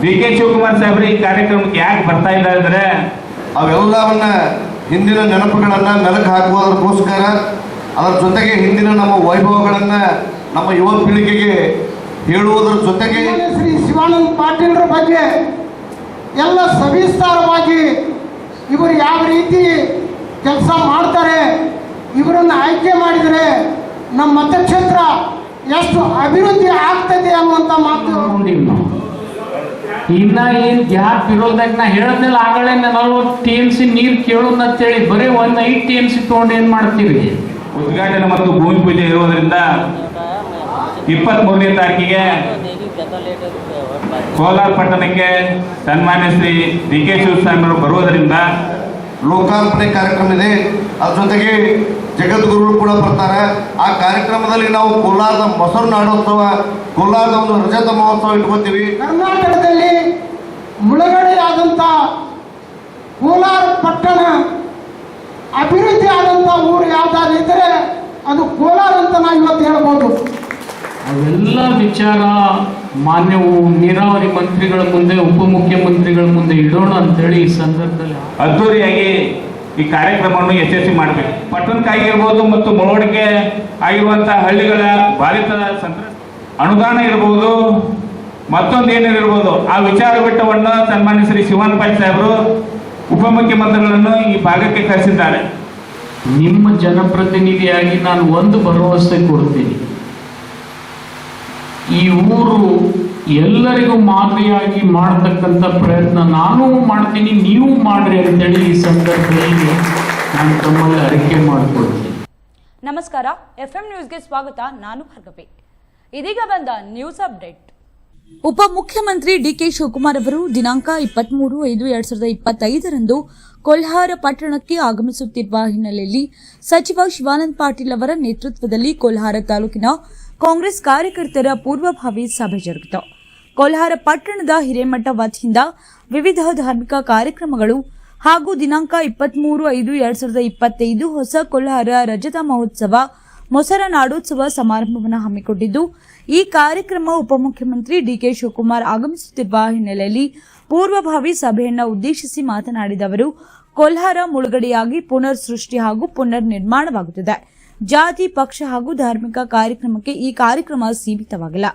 D K Shivakumar ಸಾಹೇಬ್ರ ಈ ಕಾರ್ಯಕ್ರಮಕ್ಕೆ ಯಾಕೆ ಬರ್ತಾ ಇಲ್ಲ ಅಂದ್ರೆ ಅವೆಲ್ಲವನ್ನ ಹಿಂದಿನ ನೆನಪುಗಳನ್ನ ಮೆಲುಕು ಹಾಕುವುದಕ್ಕೋಸ್ಕರ ಅದರ ಜೊತೆಗೆ ಹಿಂದಿನ ನಮ್ಮ ವೈಭವಗಳನ್ನ ನಮ್ಮ ಯುವ ಪೀಳಿಗೆಗೆ ಹೇಳುವುದರ ಜೊತೆಗೆ ಶ್ರೀ ಶಿವಾನಂದ ಪಾಟೀಲ್ರ ಬಗ್ಗೆ ಎಲ್ಲ ಸವಿಸ್ತಾರವಾಗಿ ಇವರು ಯಾವ ರೀತಿ ಕೆಲಸ ಮಾಡ್ತಾರೆ ಇವರನ್ನು ಆಯ್ಕೆ ಮಾಡಿದರೆ ನಮ್ಮ ಮತಕ್ಷೇತ್ರ ಎಷ್ಟು ಅಭಿವೃದ್ಧಿ ಆಗ್ತದೆ ಅನ್ನುವಂಥ ಮಾತು ಇನ್ನ ಏನ್ ಗ್ಯಾಪ್ ಇರೋದಾಗ ನಾ ಹೇಳದ್ಮೇಲೆ ಆಗಲೇ ನಲವತ್ತು ಟಿ ಎಂ ಸಿ ನೀರು ಕೇಳೋದು ಅಂತೇಳಿ ಬರೀ ಒಂದ್ ಐದು ಟಿ ಎಂ ಸಿ ತಗೊಂಡು ಏನ್ ಮಾಡ್ತೀವಿ? ಉದ್ಘಾಟನೆ ಮತ್ತು ಭೂಮಿ ಪೂಜೆ ಇರೋದ್ರಿಂದ ಇಪ್ಪತ್ತ್ ಮೂರನೇ ತಾರೀಕಿಗೆ ಕೋಲಾರ ಪಟ್ಟಣಕ್ಕೆ ಸನ್ಮಾನ್ಯ ಶ್ರೀ ಡಿ ಕೆ ಶಿವಸ್ವಾಮಿಯವರು ಬರುವುದರಿಂದ ಲೋಕಾರ್ಪಣೆ ಕಾರ್ಯಕ್ರಮ ಇದೆ. ಅದ್ರ ಜೊತೆಗೆ ಜಗದ್ಗುರುಗಳು ಕೂಡ ಬರ್ತಾರೆ. ಆ ಕಾರ್ಯಕ್ರಮದಲ್ಲಿ ನಾವು ಕೋಲಾರದ ಮೊಸರು ನಾಡೋತ್ಸವ, ಕೋಲಾರದ ಒಂದು ರಜತ ಮಹೋತ್ಸವ ಇಟ್ಕೋತೀವಿ. ಕರ್ನಾಟಕದಲ್ಲಿ ಮುಳುಗಡೆಯಾದಂಥ ಕೋಲಾರ ಪಟ್ಟಣ ಅಭಿವೃದ್ಧಿ ಆದಂಥ ಊರು ಯಾವ್ದಾದ್ರು ಇದ್ದರೆ ಅದು ಕೋಲಾರ ಅಂತ ನಾವು ಇವತ್ತು ಹೇಳ್ಬೋದು. ಅವೆಲ್ಲ ವಿಚಾರ ಮಾನ್ಯವು ನೀರಾವರಿ ಮಂತ್ರಿಗಳ ಮುಂದೆ ಉಪಮುಖ್ಯಮಂತ್ರಿಗಳ ಮುಂದೆ ಇಡೋಣ ಅಂತೇಳಿ ಈ ಸಂದರ್ಭದಲ್ಲಿ ಅದ್ದೂರಿಯಾಗಿ ಈ ಕಾರ್ಯಕ್ರಮವನ್ನು ಯಶಸ್ವಿ ಮಾಡಬೇಕು. ಪಟ್ಟಣಕ್ಕಾಗಿರ್ಬೋದು ಮತ್ತು ಮುಳವಡಿಕೆ ಆಗಿರುವಂತಹ ಹಳ್ಳಿಗಳ ಬಾಧಿತ ಅನುದಾನ ಇರ್ಬೋದು ಮತ್ತೊಂದು ಏನಿರ್ಬೋದು ಆ ವಿಚಾರ ಬೆಟ್ಟವನ್ನು ಸನ್ಮಾನ್ಯ ಶ್ರೀ ಶಿವನ್ ಪಾಲ್ ಸಾಹೇಬರು ಉಪಮುಖ್ಯಮಂತ್ರಿಗಳನ್ನು ಈ ಭಾಗಕ್ಕೆ ಕರೆಸಿದ್ದಾರೆ. ನಿಮ್ಮ ಜನಪ್ರತಿನಿಧಿಯಾಗಿ ನಾನು ಒಂದು ಭರವಸೆ ಕೊಡ್ತೀನಿ. ಈ ಊರು ಎಲ್ಲರಿಗೂ ಮಾದರಿಯಾಗಿ ಮಾಡತಕ್ಕಂಥ ಪ್ರಯತ್ನ ನಾನು ಮಾಡ್ತೀನಿ ನೀವು ಮಾಡ್ರಿ ಅಂತೇಳಿ ಈ ಸಂದರ್ಭದಲ್ಲಿ ನಾನು ತಮ್ಮಲ್ಲಿ ಅರಿಕೆ ಮಾಡಿಕೊಡ್ತೀನಿ ನಮಸ್ಕಾರ ಎಫ್ ಎಂ ನ್ಯೂಸ್ಗೆ ಸ್ವಾಗತ ನಾನು ಭಾರ್ಗವಿ ಇದೀಗ ಬಂದ ನ್ಯೂಸ್ ಅಪ್ಡೇಟ್. ಉಪಮುಖ್ಯಮಂತ್ರಿ ಡಿಕೆ ಶಿವಕುಮಾರ್ ಅವರು ದಿನಾಂಕ ಇಪ್ಪತ್ಮೂರು ಐದು ಎರಡ್ ಸಾವಿರದ ಇಪ್ಪತ್ತೈದರಂದು ಕೊಲ್ಹಾರ ಪಟ್ಟಣಕ್ಕೆ ಆಗಮಿಸುತ್ತಿರುವ ಹಿನ್ನೆಲೆಯಲ್ಲಿ ಸಚಿವ ಶಿವಾನಂದ ಪಾಟೀಲ್ ಅವರ ನೇತೃತ್ವದಲ್ಲಿ ಕೊಲ್ಹಾರ ತಾಲೂಕಿನ ಕಾಂಗ್ರೆಸ್ ಕಾರ್ಯಕರ್ತರ ಪೂರ್ವಭಾವಿ ಸಭೆ ಜರುಗಿತು. ಕೊಲ್ಹಾರ ಪಟ್ಟಣದ ಹಿರೇಮಠ ವತಿಯಿಂದ ವಿವಿಧ ಧಾರ್ಮಿಕ ಕಾರ್ಯಕ್ರಮಗಳು ಹಾಗೂ ದಿನಾಂಕ ಇಪ್ಪತ್ಮೂರು ಐದು ಎರಡ್ ಸಾವಿರದ ಇಪ್ಪತ್ತೈದು ಹೊಸ ಕೋಲಾರ ರಜತ ಮಹೋತ್ಸವ, ಮೊಸರ ನಾಡೋತ್ಸವ ಸಮಾರಂಭವನ್ನು ಹಮ್ಮಿಕೊಂಡಿದ್ದು, ಈ ಕಾರ್ಯಕ್ರಮ ಉಪಮುಖ್ಯಮಂತ್ರಿ ಡಿಕೆ ಶಿವಕುಮಾರ್ ಆಗಮಿಸುತ್ತಿರುವ ಹಿನ್ನೆಲೆಯಲ್ಲಿ ಪೂರ್ವಭಾವಿ ಸಭೆಯನ್ನು ಉದ್ದೇಶಿಸಿ ಮಾತನಾಡಿದ ಅವರು ಕೊಲ್ಹಾರ ಮುಳುಗಡೆಯಾಗಿ ಪುನರ್ ಸೃಷ್ಟಿ ಹಾಗೂ ಪುನರ್ ನಿರ್ಮಾಣವಾಗುತ್ತಿದೆ ಜಾತಿ, ಪಕ್ಷ ಹಾಗೂ ಧಾರ್ಮಿಕ ಕಾರ್ಯಕ್ರಮಕ್ಕೆ ಈ ಕಾರ್ಯಕ್ರಮ ಸೀಮಿತವಾಗಿಲ್ಲ.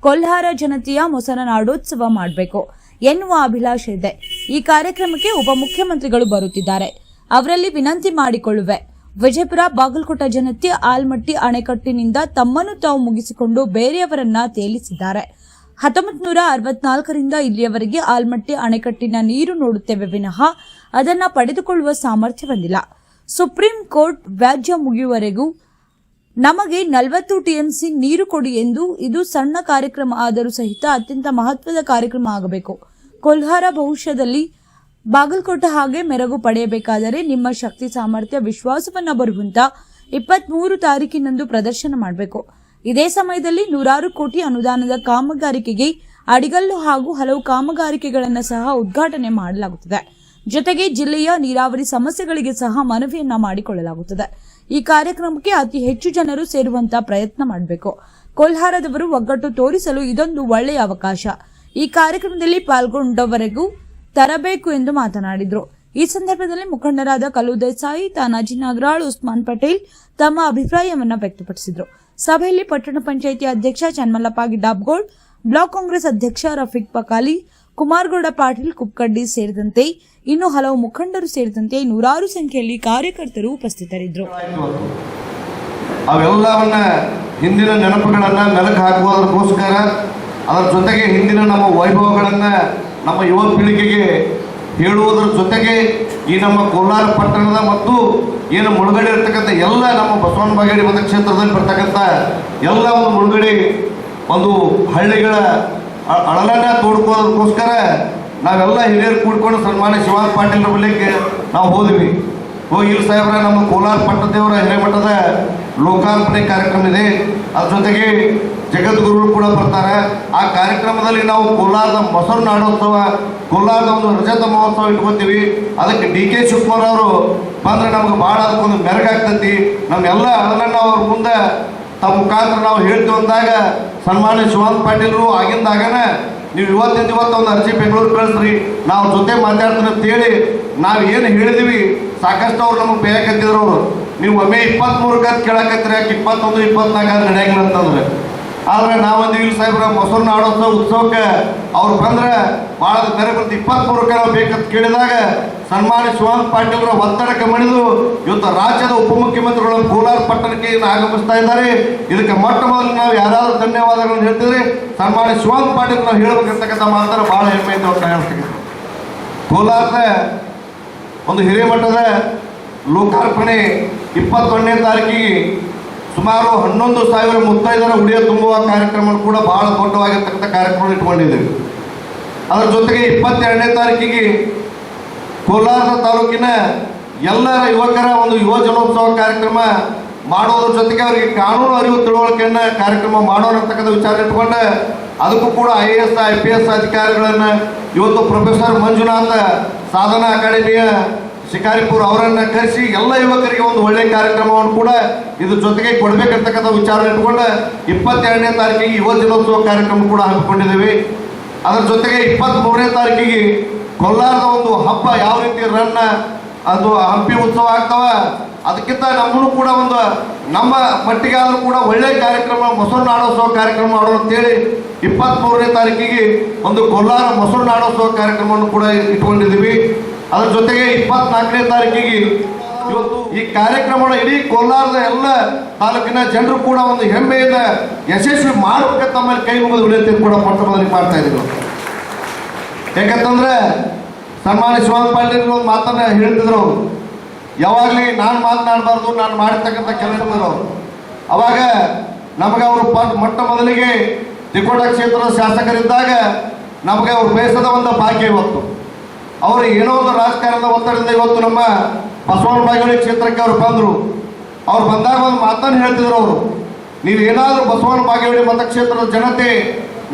ಕೊಲ್ಹಾರ ಜನತೆಯ ಮೊಸರ ನಾಡೋತ್ಸವ ಮಾಡಬೇಕು. ಎನ್ನುವ ಅಭಿಲಾಷೆ ಇದೆ. ಈ ಕಾರ್ಯಕ್ರಮಕ್ಕೆ ಉಪಮುಖ್ಯಮಂತ್ರಿಗಳು ಬರುತ್ತಿದ್ದಾರೆ. ಅವರಲ್ಲಿ ವಿನಂತಿ ಮಾಡಿಕೊಳ್ಳುವೆ. ವಿಜಯಪುರ, ಬಾಗಲಕೋಟ ಜನತೆ ಆಲ್ಮಟ್ಟಿ ಅಣೆಕಟ್ಟಿನಿಂದ ತಮ್ಮನ್ನು ತಾವು ಮುಗಿಸಿಕೊಂಡು ಬೇರೆಯವರನ್ನ ತೇಲಿಸಿದ್ದಾರೆ. ಹತ್ತೊಂಬತ್ತು ನೂರ ಅರವತ್ನಾಲ್ಕರಿಂದ ಇಲ್ಲಿಯವರೆಗೆ ಆಲ್ಮಟ್ಟಿ ಅಣೆಕಟ್ಟಿನ ನೀರು ನೋಡುತ್ತೇವೆ ವಿನಃ ಅದನ್ನ ಪಡೆದುಕೊಳ್ಳುವ ಸಾಮರ್ಥ್ಯ ಹೊಂದಿಲ್ಲ ಸುಪ್ರೀಂ ಕೋರ್ಟ್ ವ್ಯಾಜ್ಯ ಮುಗಿಯುವವರೆಗೂ ನಮಗೆ ನಲವತ್ತು ಟಿಎಂಸಿ ನೀರು ಕೊಡಿ ಎಂದು ಇದು ಸಣ್ಣ ಕಾರ್ಯಕ್ರಮ ಆದರೂ ಸಹಿತ ಅತ್ಯಂತ ಮಹತ್ವದ ಕಾರ್ಯಕ್ರಮ ಆಗಬೇಕು. ಕೊಲ್ಹಾರ ಭವಿಷ್ಯದಲ್ಲಿ ಬಾಗಲಕೋಟೆ ಹಾಗೆ ಮೆರಗು ಪಡೆಯಬೇಕಾದರೆ ನಿಮ್ಮ ಶಕ್ತಿ, ಸಾಮರ್ಥ್ಯ, ವಿಶ್ವಾಸವನ್ನು ಬರುವಂತ ಇಪ್ಪತ್ಮೂರು ತಾರೀಕಿನಂದು ಪ್ರದರ್ಶನ ಮಾಡಬೇಕು. ಇದೇ ಸಮಯದಲ್ಲಿ ನೂರಾರು ಕೋಟಿ ಅನುದಾನದ ಕಾಮಗಾರಿಕೆಗೆ ಅಡಿಗಲ್ಲು ಹಾಗೂ ಹಲವು ಕಾಮಗಾರಿಕೆಗಳನ್ನು ಸಹ ಉದ್ಘಾಟನೆ ಮಾಡಲಾಗುತ್ತದೆ. ಜೊತೆಗೆ ಜಿಲ್ಲೆಯ ನೀರಾವರಿ ಸಮಸ್ಯೆಗಳಿಗೆ ಸಹ ಮನವಿಯನ್ನ ಮಾಡಿಕೊಳ್ಳಲಾಗುತ್ತದೆ. ಈ ಕಾರ್ಯಕ್ರಮಕ್ಕೆ ಅತಿ ಹೆಚ್ಚು ಜನರು ಸೇರುವಂತ ಪ್ರಯತ್ನ ಮಾಡಬೇಕು. ಕೋಲ್ಹಾರದವರು ಒಗ್ಗಟ್ಟು ತೋರಿಸಲು ಇದೊಂದು ಒಳ್ಳೆಯ ಅವಕಾಶ. ಈ ಕಾರ್ಯಕ್ರಮದಲ್ಲಿ ಪಾಲ್ಗೊಂಡವರೆಗೂ ತರಬೇಕು ಎಂದು ಮಾತನಾಡಿದರು. ಈ ಸಂದರ್ಭದಲ್ಲಿ ಮುಖಂಡರಾದ ಕಲು ದೇಸಾಯಿ ತಾನಾಜಿ ನಾಗರಾಳ್ ಉಸ್ಮಾನ್ ಪಟೇಲ್ ತಮ್ಮ ಅಭಿಪ್ರಾಯವನ್ನು ವ್ಯಕ್ತಪಡಿಸಿದರು. ಸಭೆಯಲ್ಲಿ ಪಟ್ಟಣ ಪಂಚಾಯಿತಿ ಅಧ್ಯಕ್ಷ ಚನ್ಮಲ್ಲಪ್ಪ ಗಿಡಾಬ್ಗೋಳ್ ಬ್ಲಾಕ್ ಕಾಂಗ್ರೆಸ್ ಅಧ್ಯಕ್ಷ ರಫೀಕ್ ಪಕಾಲಿ, ಕುಮಾರ್ಗೌಡ ಪಾಟೀಲ್ ಕುಕ್ಕಡ್ಡಿ ಸೇರಿದಂತೆ ಇನ್ನು ಹಲವು ಮುಖಂಡರು ಸೇರಿದಂತೆ ನೂರಾರು ಸಂಖ್ಯೆಯಲ್ಲಿ ಕಾರ್ಯಕರ್ತರು ಉಪಸ್ಥಿತರಿದ್ದರು. ಅವೆಲ್ಲವನ್ನ ಹಿಂದಿನ ನೆನಪುಗಳನ್ನ ಮೆಲುಕು ಹಾಕುವುದಕ್ಕೋಸ್ಕರ ಅದರ ಜೊತೆಗೆ ಹಿಂದಿನ ನಮ್ಮ ವೈಭವಗಳನ್ನ ನಮ್ಮ ಯುವ ಪೀಳಿಗೆಗೆ ಹೇಳುವುದರ ಜೊತೆಗೆ ಈ ನಮ್ಮ ಕೋಲಾರ ಪಟ್ಟಣದ ಮತ್ತು ಏನು ಮುಳುಗಡೆ ಇರ್ತಕ್ಕಂಥ ಎಲ್ಲ ನಮ್ಮ ಬಸವನ ಬಾಗೇಡಿ ಮತಕ್ಷೇತ್ರದಲ್ಲಿ ಬರ್ತಕ್ಕಂಥ ಎಲ್ಲ ಒಂದು ಮುಳುಗಡೆ ಒಂದು ಹಳ್ಳಿಗಳ ಅಳಲನ್ನ ತೋಡ್ಕೋದಕ್ಕೋಸ್ಕರ ನಾವೆಲ್ಲ ಹಿರಿಯರು ಕೂಡ್ಕೊಂಡು ಸನ್ಮಾನ ಶಿವಾಜ್ ಪಾಟೀಲ್ ಬಳಿಗೆ ನಾವು ಹೋದ್ವಿ. ಹೋಗಿ ಇಲ್ಲಿ ಸಾಹೇಬ್ರ, ನಮ್ಮ ಕೋಲಾರ ಪಟ್ಟದೇವರ ಹಿರೇಮಠದ ಲೋಕಾರ್ಪಣೆ ಕಾರ್ಯಕ್ರಮ ಇದೆ. ಅದ್ರ ಜೊತೆಗೆ ಜಗದ್ಗುರುಗಳು ಕೂಡ ಬರ್ತಾರೆ. ಆ ಕಾರ್ಯಕ್ರಮದಲ್ಲಿ ನಾವು ಕೋಲಾರದ ಮೊಸರು ನಾಡೋತ್ಸವ, ಕೋಲಾರದ ಒಂದು ರಜತ ಮಹೋತ್ಸವ ಇಟ್ಕೊತೀವಿ. ಅದಕ್ಕೆ ಡಿ ಕೆ ಶಿವಕುಮಾರ್ ಅವರು ಬಂದ್ರೆ ನಮ್ಗೆ ಭಾಳ ಅದಕ್ಕೊಂದು ಮೆರಗಾಗ್ತೈತಿ ನಮ್ಮೆಲ್ಲ ಅದನ್ನು ಅವ್ರ ಮುಂದೆ ತಮ್ಮ ಮುಖಾಂತರ ನಾವು ಹೇಳ್ತೀವಿ ಅಂದಾಗ ಸನ್ಮಾನ್ಯ ಶಿವಾನಂದ ಪಾಟೀಲರು ಆಗಿಂದಾಗನ ನೀವು ಇವತ್ತಿಂದ ಇವತ್ತು ಒಂದು ಅರ್ಜಿ ಬೆಂಗಳೂರು ಕಳಿಸ್ರಿ. ನಾವು ಜೊತೆ ಮಾತಾಡ್ತೀನಿ ಅಂತ ಹೇಳಿ ನಾವು ಏನು ಹೇಳಿದೀವಿ, ಸಾಕಷ್ಟು ಅವ್ರು ನಮಗೆ ಬೇಯಕತ್ತಿದ್ರು ಅವರು. ನೀವು ಒಮ್ಮೆ ಇಪ್ಪತ್ತ್ಮೂರಕ್ಕೆ ಮೂರಕ್ಕೆ ಕೇಳಕತ್ತೀರಿ, ಯಾಕೆ ಇಪ್ಪತ್ತೊಂದು ಇಪ್ಪತ್ನಾಲ್ಕು ನಡೆಯಂಗಿಲ್ಲ ಅಂತಂದ್ರೆ. ಆದ್ರೆ ನಾವೊಂದು ಇಲ್ಲ ಸಾಹೇಬ್ರ ಮೊಸರು ನಾಡೋತ್ಸವ ಉತ್ಸವಕ್ಕೆ ಅವ್ರು ಬಂದ್ರೆ ಭಾಳ ಬೇರೆ ಇಪ್ಪತ್ತ್ ಮೂರು ನಾವು ಬೇಕಂತ ಕೇಳಿದಾಗ ಸನ್ಮಾನ್ಯ ಶಿವಾನಂದ ಪಾಟೀಲ್ರ ಒತ್ತಡಕ್ಕೆ ಮಣಿದು ಇವತ್ತು ರಾಜ್ಯದ ಉಪಮುಖ್ಯಮಂತ್ರಿಗಳು ಕೋಲಾರ ಪಟ್ಟಣಕ್ಕೆ ಆಗಮಿಸ್ತಾ ಇದ್ದಾರೆ. ಇದಕ್ಕೆ ಮೊಟ್ಟ ಮೊದಲು ನಾವು ಯಾರಾದರೂ ಧನ್ಯವಾದಗಳನ್ನು ಹೇಳ್ತಿದ್ರೆ ಸನ್ಮಾನ್ಯ ಶಿವಾನಂದ ಪಾಟೀಲ್ನ ಹೇಳ್ಬೇಕಿರ್ತಕ್ಕಂಥ ಮಾತಾಡ ಭಾಳ ಹೆಮ್ಮೆಯಿಂದ ಅಂತ ಹೇಳ್ತೀವಿ ಕೋಲಾರದ ಒಂದು ಹಿರೇಮಠದ ಲೋಕಾರ್ಪಣೆ ಇಪ್ಪತ್ತೊಂದನೇ ತಾರೀಕಿಗೆ ಸುಮಾರು ಹನ್ನೊಂದು ಸಾವಿರ ಮುತ್ತೈದರ ಉಡಿಯ ತುಂಬುವ ಕಾರ್ಯಕ್ರಮ ಕೂಡ ಬಹಳ ದೊಡ್ಡವಾಗಿರ್ತಕ್ಕಂಥ ಕಾರ್ಯಕ್ರಮ ಇಟ್ಕೊಂಡಿದ್ದೇವೆ. ಅದರ ಜೊತೆಗೆ ಇಪ್ಪತ್ತೆರಡನೇ ತಾರೀಕಿಗೆ ಕೋಲಾರ ತಾಲೂಕಿನ ಎಲ್ಲರ ಯುವಕರ ಒಂದು ಯುವ ಜನೋತ್ಸವ ಕಾರ್ಯಕ್ರಮ ಮಾಡೋದ್ರ ಜೊತೆಗೆ ಅವರಿಗೆ ಕಾನೂನು ಅರಿವು ತಿಳುವಳಿಕೆಯನ್ನು ಕಾರ್ಯಕ್ರಮ ಮಾಡೋಣ ವಿಚಾರ ಇಟ್ಕೊಂಡು ಅದಕ್ಕೂ ಕೂಡ I A S I P S ಅಧಿಕಾರಿಗಳನ್ನು ಇವತ್ತು ಪ್ರೊಫೆಸರ್ ಮಂಜುನಾಥ ಸಾಧನಾ ಅಕಾಡೆಮಿಯ ಶಿಕಾರಿಪುರ ಅವರನ್ನ ಕರೆಸಿ ಎಲ್ಲ ಯುವಕರಿಗೆ ಒಂದು ಒಳ್ಳೆಯ ಕಾರ್ಯಕ್ರಮವನ್ನು ಕೂಡ ಇದ್ರ ಜೊತೆಗೆ ಕೊಡಬೇಕಂತಕ್ಕಂಥ ವಿಚಾರ ಇಟ್ಕೊಂಡು ಇಪ್ಪತ್ತೆರಡನೇ ತಾರೀಕಿಗೆ ಯುವ ದಿನೋತ್ಸವ ಕಾರ್ಯಕ್ರಮ ಕೂಡ ಹಮ್ಮಿಕೊಂಡಿದ್ದೇವೆ. ಅದರ ಜೊತೆಗೆ ಇಪ್ಪತ್ತ್ ಮೂರನೇ ತಾರೀಕಿಗೆ ಕೊಲ್ಲಾರದ ಒಂದು ಹಬ್ಬ ಯಾವ ರೀತಿ ರನ್ನ ಅದು ಹಂಪಿ ಉತ್ಸವ ಆಗ್ತಾವ, ಅದಕ್ಕಿಂತ ನಮ್ಮನ್ನು ಕೂಡ ಒಂದು ನಮ್ಮ ಮಟ್ಟಿಗೆ ಆದರೂ ಕೂಡ ಒಳ್ಳೆ ಕಾರ್ಯಕ್ರಮ, ಮೊಸರು ನಾಡೋತ್ಸವ ಕಾರ್ಯಕ್ರಮ ಮಾಡೋಣ ಅಂತೇಳಿ ಇಪ್ಪತ್ತ್ ಮೂರನೇ ತಾರೀಕಿಗೆ ಒಂದು ಕೊಲ್ಲಾರ ಮೊಸರು ನಾಡೋತ್ಸವ ಕಾರ್ಯಕ್ರಮವನ್ನು ಕೂಡ ಇಟ್ಕೊಂಡಿದ್ದೀವಿ. ಅದ್ರ ಜೊತೆಗೆ ಇಪ್ಪತ್ನಾಲ್ಕನೇ ತಾರೀಕಿಗೆ ಇವತ್ತು ಈ ಕಾರ್ಯಕ್ರಮವನ್ನು ಇಡೀ ಕೋಲಾರದ ಎಲ್ಲ ತಾಲೂಕಿನ ಜನರು ಕೂಡ ಒಂದು ಹೆಮ್ಮೆಯಿಂದ ಯಶಸ್ವಿ ಮಾಡಬೇಕಂತ ತಮ್ಮಲ್ಲಿ ಕೈ ಮುಗಿದು ಉಳಿಯುತ್ತೆ ಕೂಡ ಮೊದಲಿಗೆ ಮಾಡ್ತಾ ಇದ್ರು ಯಾಕಂತಂದ್ರೆ ಸನ್ಮಾನ್ಯ ಶಿವಪಾಲ್ ಒಂದು ಮಾತನ್ನ ಹೇಳ್ತಿದ್ರು ಯಾವಾಗ್ಲಿ ನಾನು ಮಾತನಾಡಬಾರ್ದು, ನಾನು ಮಾಡಿರ್ತಕ್ಕಂಥ ಕೆಲಸ ಅವಾಗ ನಮಗೆ ಅವರು ಮೊಟ್ಟ ಮೊದಲಿಗೆ ತಿಕೋಟ ಕ್ಷೇತ್ರದ ಶಾಸಕರಿದ್ದಾಗ ನಮಗೆ ಅವ್ರು ಬೇಸದ ಒಂದು ಭಾಗ್ಯ ಇವತ್ತು. ಅವರು ಏನೋ ಒಂದು ರಾಜಕಾರಣದ ಒತ್ತಡದಿಂದ ಇವತ್ತು ನಮ್ಮ ಬಸವನ ಬಾಗೇವಾಡಿ ಕ್ಷೇತ್ರಕ್ಕೆ ಅವರು ಬಂದರು. ಅವ್ರು ಬಂದಾಗ ಒಂದು ಮಾತನ್ನು ಹೇಳ್ತಿದ್ರು ಅವರು. ನೀವು ಏನಾದರೂ ಬಸವನ ಬಾಗೇವಾಡಿ ಮತಕ್ಷೇತ್ರದ ಜನತೆ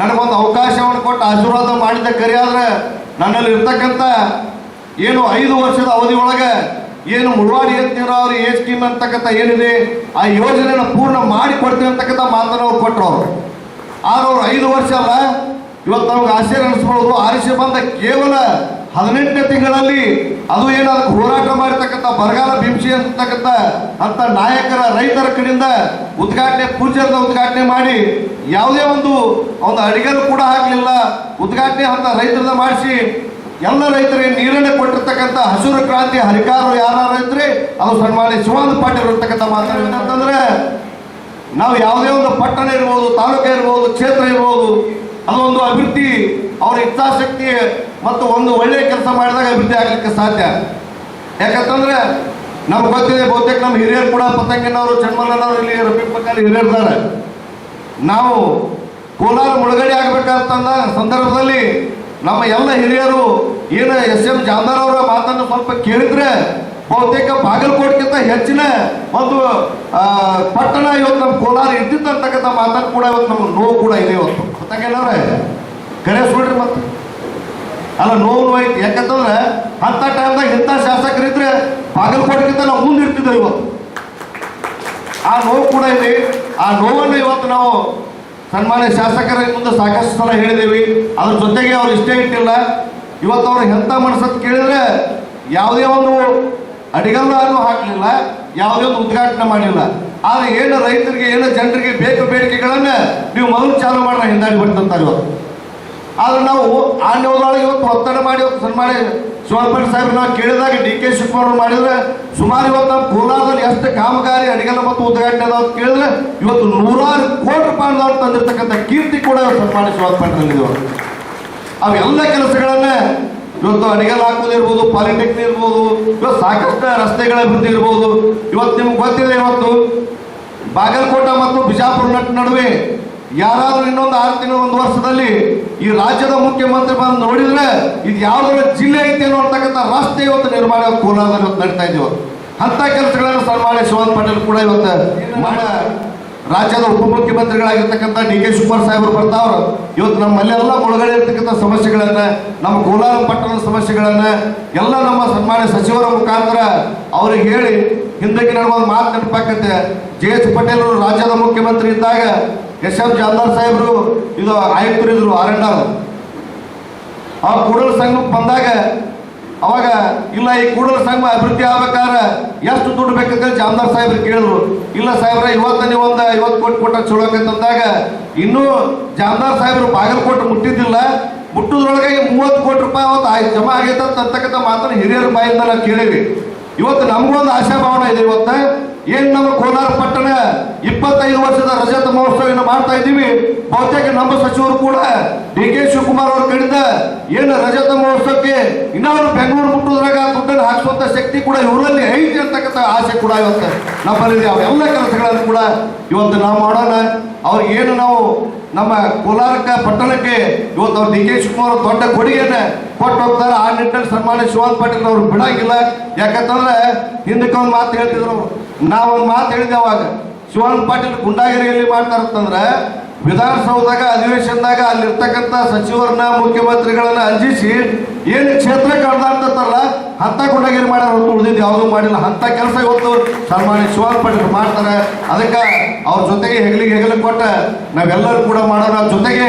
ನನಗೊಂದು ಅವಕಾಶವನ್ನು ಕೊಟ್ಟು ಆಶೀರ್ವಾದ ಮಾಡಿದ ಕರೆಯಾದ್ರೆ ನನ್ನಲ್ಲಿ ಇರ್ತಕ್ಕಂಥ ಏನು ಐದು ವರ್ಷದ ಅವಧಿ ಒಳಗೆ ಏನು ಮುಳ್ವಾಡಿ ಅಂತೀರ ಅವ್ರು ಏ ಸ್ಕೀಮ್ ಅಂತಕ್ಕಂಥ ಏನಿದೆ, ಆ ಯೋಜನೆಯನ್ನು ಪೂರ್ಣ ಮಾಡಿ ಕೊಡ್ತೀವಿ ಅಂತಕ್ಕಂಥ ಮಾತನ್ನು ಅವ್ರು ಕೊಟ್ಟರು ಅವರು. ಆದ್ರೆ ಅವ್ರು ಐದು ವರ್ಷ ಅಲ್ಲ, ಇವತ್ತು ನಮ್ಗೆ ಆಶ್ಚರ್ಯ ಅನಿಸ್ಕೊಳ್ಳೋದು, ಆರಿಸಿ ಬಂದ ಕೇವಲ ಹದಿನೆಂಟನೇ ತಿಂಗಳಲ್ಲಿ ಅದು ಏನು ಅದಕ್ಕೆ ಹೋರಾಟ ಮಾಡಿರ್ತಕ್ಕಂಥ ಬರಗಾಲ ಬಿಂಸಿ ಅಂತಕ್ಕಂಥ ಅಂತ ನಾಯಕರ ರೈತರ ಕಡೆಯಿಂದ ಉದ್ಘಾಟನೆ ಪೂಜಾರದ ಉದ್ಘಾಟನೆ ಮಾಡಿ ಯಾವುದೇ ಒಂದು ಒಂದು ಅಡಿಗೆಲು ಕೂಡ ಹಾಕಲಿಲ್ಲ. ಉದ್ಘಾಟನೆ ಅಂತ ರೈತರದ ಮಾಡಿಸಿ ಎಲ್ಲ ರೈತರಿಗೆ ನೀರನ್ನೇ ಕೊಟ್ಟಿರ್ತಕ್ಕಂಥ ಹಸಿರು ಕ್ರಾಂತಿ ಹರಿಕಾರರು ಯಾರು ಇದ್ರೆ ಅದು ಸನ್ಮಾನಿ ಶಿವಾನಂದ ಪಾಟೀಲ್ ಇರ್ತಕ್ಕಂಥ ಮಾತಾಡೋದಂತಂದ್ರೆ ನಾವು ಯಾವುದೇ ಒಂದು ಪಟ್ಟಣ ಇರ್ಬೋದು, ತಾಲೂಕು ಇರ್ಬೋದು, ಕ್ಷೇತ್ರ ಇರ್ಬೋದು ಅದೊಂದು ಅಭಿವೃದ್ಧಿ ಅವರ ಇಚ್ಛಾಶಕ್ತಿ ಮತ್ತು ಒಂದು ಒಳ್ಳೆಯ ಕೆಲಸ ಮಾಡಿದಾಗ ಅಭಿವೃದ್ಧಿ ಆಗಲಿಕ್ಕೆ ಸಾಧ್ಯ. ಯಾಕಂತಂದ್ರೆ ನಮ್ಗೆ ಗೊತ್ತಿದೆ, ಬಹುತೇಕ ನಮ್ಮ ಹಿರಿಯರು ಕೂಡ ಪತಂಗಿನವರು ಚನ್ಮಲ್ಲನವರು ಇಲ್ಲಿ ರಫೀಕ್ ಪಕ್ಕಲ್ಲಿ ಹಿರಿಯರಿದ್ದಾರೆ ನಾವು ಕೋಲಾರ ಮುಳುಗಡೆ ಆಗಬೇಕಂತಂದ ಸಂದರ್ಭದಲ್ಲಿ ನಮ್ಮ ಎಲ್ಲ ಹಿರಿಯರು, ಏನು ಎಸ್ ಎಂ ಜಾಮದಾರ್ ಅವರ ಮಾತನ್ನು ಸ್ವಲ್ಪ ಕೇಳಿದ್ರೆ ಬಹುತೇಕ ಬಾಗಲಕೋಟೆಗಿಂತ ಹೆಚ್ಚಿನ ಒಂದು ಪಟ್ಟಣ ಇವತ್ತು ನಮ್ಮ ಕೋಲಾರ ಇದ್ದಿದ್ದಂತಕ್ಕಂಥ ಮಾತನ್ನು ಕೂಡ ಇವತ್ತು ನಮ್ಗೆ ನೋವು ಕೂಡ ಇದೆ ಇವತ್ತು. ಗೊತ್ತಾಗೇನವ್ರೆ ಕರೆ ಸುಳ್ರಿ ಮತ್ತೆ. ಅಲ್ಲ, ನೋವು ಐತಿ ಯಾಕಂತಂದ್ರೆ ಅಂಥ ಟೈಮ್ದಾಗ ಇಂಥ ಶಾಸಕರಿದ್ರೆ ಬಾಗಲಕೋಟೆಗಿಂತ ನಾವು ಮುಂದೆ ಇರ್ತಿದ್ದೆ ಇವತ್ತು. ಆ ನೋವು ಕೂಡ ಇದೆ ಆ ನೋವನ್ನು ಇವತ್ತು ನಾವು ಸನ್ಮಾನ್ಯ ಶಾಸಕರ ಮುಂದೆ ಸಾಕಷ್ಟು ಸಲ ಹೇಳಿದ್ದೀವಿ ಅದ್ರ ಜೊತೆಗೆ ಅವ್ರು ಇಷ್ಟೇ ಇಟ್ಟಿಲ್ಲ. ಇವತ್ತು ಅವ್ರು ಎಂಥ ಮನಸ್ಸತ್ತು ಕೇಳಿದ್ರೆ ಯಾವುದೇ ಒಂದು ಅಡಿಗಲ್ಲೂ ಹಾಕಲಿಲ್ಲ, ಯಾವುದೇ ಒಂದು ಉದ್ಘಾಟನೆ ಮಾಡಿಲ್ಲ. ಆದರೆ ಏನು ರೈತರಿಗೆ, ಏನು ಜನರಿಗೆ ಬೇಕು ಬೇಡಿಕೆಗಳನ್ನು ನೀವು ಮೊದಲು ಚಾಲು ಮಾಡ್ರೆ ಹಿಂದಾಗಿ ಬಿಡ್ತಂತಾರೆ ಇವತ್ತು ಆದ್ರೆ ನಾವು ಆ ಇವತ್ತು ಒತ್ತಡ ಮಾಡಿ ಇವತ್ತು ಸನ್ಮಾನ ಶಿವಪೇಟ್ ಸಾಹೇಬ್ ನಾವು ಕೇಳಿದಾಗ ಡಿ ಕೆ ಶಿವಕುಮಾರ್ ಮಾಡಿದ್ರೆ ಸುಮಾರು ಇವತ್ತು ನಮ್ಮ ಕೋಲಾರದಲ್ಲಿ ಎಷ್ಟು ಕಾಮಗಾರಿ, ಅಡಿಗೆಲ್ಲ ಮತ್ತು ಉದ್ಘಾಟನೆ ಅಂತ ಕೇಳಿದ್ರೆ ಇವತ್ತು ನೂರಾರು ಕೋಟಿ ರೂಪಾಯಿದವ್ರು ತಂದಿರ್ತಕ್ಕಂಥ ಕೀರ್ತಿ ಕೂಡ ಸನ್ಮಾನ್ಯ ಶಿವಪೇಟ್ನಲ್ಲಿದೆ ಅವೆಲ್ಲ ಕೆಲಸಗಳನ್ನ ಇವತ್ತು ಅಡಿಗೆಲ್ ಹಾಕೋದಿರ್ಬೋದು ಪಾಲಿಟೆಕ್ನಿಕ್ ಇರ್ಬೋದು, ಇವತ್ತು ಸಾಕಷ್ಟು ರಸ್ತೆಗಳ ಅಭಿವೃದ್ಧಿ ಇರ್ಬೋದು. ಇವತ್ತು ನಿಮ್ಗೆ ಗೊತ್ತಿದೆ, ಇವತ್ತು ಬಾಗಲಕೋಟೆ ಮತ್ತು ಬಿಜಾಪುರ ನಡುವೆ ಯಾರಾದ್ರೂ ಇನ್ನೊಂದು ಆರು ತಿಂಗಳು, ಒಂದು ವರ್ಷದಲ್ಲಿ ಈ ರಾಜ್ಯದ ಮುಖ್ಯಮಂತ್ರಿ ಬಂದು ನೋಡಿದ್ರೆ ಇದು ಯಾವ್ದಾದ್ರು ಜಿಲ್ಲೆ ಐತೆ ಅನ್ನೋರ್ತಕ್ಕಂಥ ರಸ್ತೆ ಇವತ್ತು ನಿರ್ಮಾಣ ಕೋಲಾರದಲ್ಲಿ ಇವತ್ತು ನಡೀತಾ ಇದ್ದೀವಿ ಅಂತ ಕೆಲಸಗಳನ್ನು ಸನ್ಮಾನ್ಯ ಶಿವನ್ ಪಟೇಲ್ ಕೂಡ ಇವತ್ತು ಮಾಡ ರಾಜ್ಯದ ಉಪಮುಖ್ಯಮಂತ್ರಿಗಳಾಗಿರ್ತಕ್ಕಂಥ ಡಿ ಕೆ ಶಿವಕುಮಾರ್ ಸಾಹೇಬರು ಬರ್ತಾವ್ರು ಇವತ್ತು ನಮ್ಮಲ್ಲೆಲ್ಲ ಒಳಗಡೆ ಇರ್ತಕ್ಕಂಥ ಸಮಸ್ಯೆಗಳನ್ನ, ನಮ್ಮ ಕೋಲಾರ ಪಟ್ಟಣದ ಸಮಸ್ಯೆಗಳನ್ನ ಎಲ್ಲ ನಮ್ಮ ಸನ್ಮಾನ್ಯ ಸಚಿವರ ಮುಖಾಂತರ ಅವ್ರಿಗೆ ಹೇಳಿ ಹಿಂದಕ್ಕೆ ಒಂದು ಮಾತು ನೆನಪಾಕತ್ತೆ ಜೆ ಎಸ್ ಪಟೇಲ್ ರಾಜ್ಯದ ಮುಖ್ಯಮಂತ್ರಿ ಇದ್ದಾಗ ಎಸ್ ಎಂ ಜಾಮದಾರ್ ಸಾಹೇಬರು, ಇದು ಆಯುಕ್ತರಿದ್ರು ಆರ್ ಆ ಕೂಡಲ ಸಂಘಕ್ಕೆ ಬಂದಾಗ ಅವಾಗ, ಇಲ್ಲ, ಈ ಕೂಡಲ ಸಂಘ ಅಭಿವೃದ್ಧಿ ಆಗ್ಬೇಕಾದ್ರೆ ಎಷ್ಟು ದುಡ್ಡು ಬೇಕಂತ ಜಾಮದಾರ್ ಸಾಹೇಬ್ರು ಕೇಳಿದ್ರು. ಇಲ್ಲ ಸಾಹೇಬ್ರ, ಇವತ್ತು ನೀವು ಒಂದು ಐವತ್ತು ಕೋಟಿ ಕೊಟ್ಟ ಚಲೋ ಆಕೈತಂದಾಗ ಇನ್ನೂ ಜಾಮದಾರ್ ಸಾಹೇಬ್ರು ಬಾಗಲಕೋಟೆ ಮುಟ್ಟಿದ್ದಿಲ್ಲ. ಮುಟ್ಟುದ್ರೊಳಗೆ ಮೂವತ್ತು ಕೋಟಿ ರೂಪಾಯಿ ಅವತ್ತು ಆಯ್ತು ಜಮಾ ಆಗೈತೆ ಅಂತಕ್ಕಂಥ ಮಾತನ್ನು ಹಿರಿಯರ ಬಾಯಿಂದ ನಾವು ಕೇಳಿವಿ ಇವತ್ತು ನಮಗೊಂದು ಆಶಾಭಾವನೆ ಇದೆ ಇವತ್ತು. ಏನು ನಮ್ಮ ಕೋಲಾರ ಪಟ್ಟಣ ಇಪ್ಪತ್ತೈದು ವರ್ಷದ ರಜತ ಮಹೋತ್ಸವ ಮಾಡ್ತಾ ಇದ್ದೀವಿ. ಬಹುತೇಕ ನಮ್ಮ ಸಚಿವರು ಕೂಡ ಡಿ ಕೆ ಶಿವಕುಮಾರ್ ಅವ್ರ ಕಡೆಯಿಂದ ಏನು ರಜತ ಮಹೋತ್ಸವಕ್ಕೆ ಇನ್ನೊಂದು ಬೆಂಗಳೂರು ಮುಟ್ಟುದ್ರಾಗ ದುಡ್ಡನ್ನು ಹಾಕಿಸುವಂತ ಶಕ್ತಿ ಕೂಡ ಇವರಲ್ಲಿ ಐತಿ ಅಂತಕ್ಕಂಥ ಆಸೆ ಕೂಡ ಇವತ್ತು ನಮ್ಮಲ್ಲಿದೆ ಅವೆಲ್ಲ ಕೆಲಸಗಳನ್ನು ಕೂಡ ಇವತ್ತು ನಾವು ಮಾಡೋಣ. ಅವ್ರಿಗೆ ಏನು ನಾವು ನಮ್ಮ ಕೋಲಾರಕ್ಕೆ, ಪಟ್ಟಣಕ್ಕೆ ಇವತ್ತು ಅವ್ರು ಡಿ ಕೆ ಶಿವಕುಮಾರ್ ದೊಡ್ಡ ಕೊಡುಗೆಯನ್ನ ಕೊಟ್ಟು ಹೋಗ್ತಾರೆ. ಆ ನಿಟ್ಟಿನಲ್ಲಿ ಸನ್ಮಾನ್ಯ ಶಿವಾನಂದ ಪಾಟೀಲ್ ಅವ್ರು ಬಿಡಂಗಿಲ್ಲ. ಯಾಕಂತಂದ್ರೆ ಹಿಂದಕ್ಕೆ ಒಂದು ಮಾತು ಹೇಳ್ತಿದ್ರು ನಾವು ಒಂದು ಮಾತು ಹೇಳಿದೆ ಅವಾಗ. ಶಿವಾನಂದ ಪಾಟೀಲ್ ಗುಂಡಾಗಿರಿಯಲ್ಲಿ ಮಾಡ್ತಾರಂತಂದ್ರೆ ವಿಧಾನಸೌಧದಾಗ, ಅಧಿವೇಶನದಾಗ ಅಲ್ಲಿರ್ತಕ್ಕಂಥ ಸಚಿವರನ್ನ, ಮುಖ್ಯಮಂತ್ರಿಗಳನ್ನ ಅಂಜಿಸಿ ಏನು ಕ್ಷೇತ್ರ ಕಳ್ದಾಡ್ತಾರಲ್ಲ ಹಂತ ಗುಂಡಾಗಿರಿ ಮಾಡ್ಯಾರ ಹೊತ್ತು ಉಳಿದಿದ್ದು ಯಾವುದೂ ಮಾಡಿಲ್ಲ. ಹಂತ ಕೆಲಸ ಇವತ್ತು ಸನ್ಮಾನ್ಯ ಶಿವಾನಂದ ಪಾಟೀಲ್ ಮಾಡ್ತಾರೆ. ಅದಕ್ಕೆ ಅವ್ರ ಜೊತೆಗೆ ಹೆಗಲಿಗೆ ಹೆಗಲು ಕೊಟ್ಟ ನಾವೆಲ್ಲರೂ ಕೂಡ ಮಾಡೋಣ. ಜೊತೆಗೆ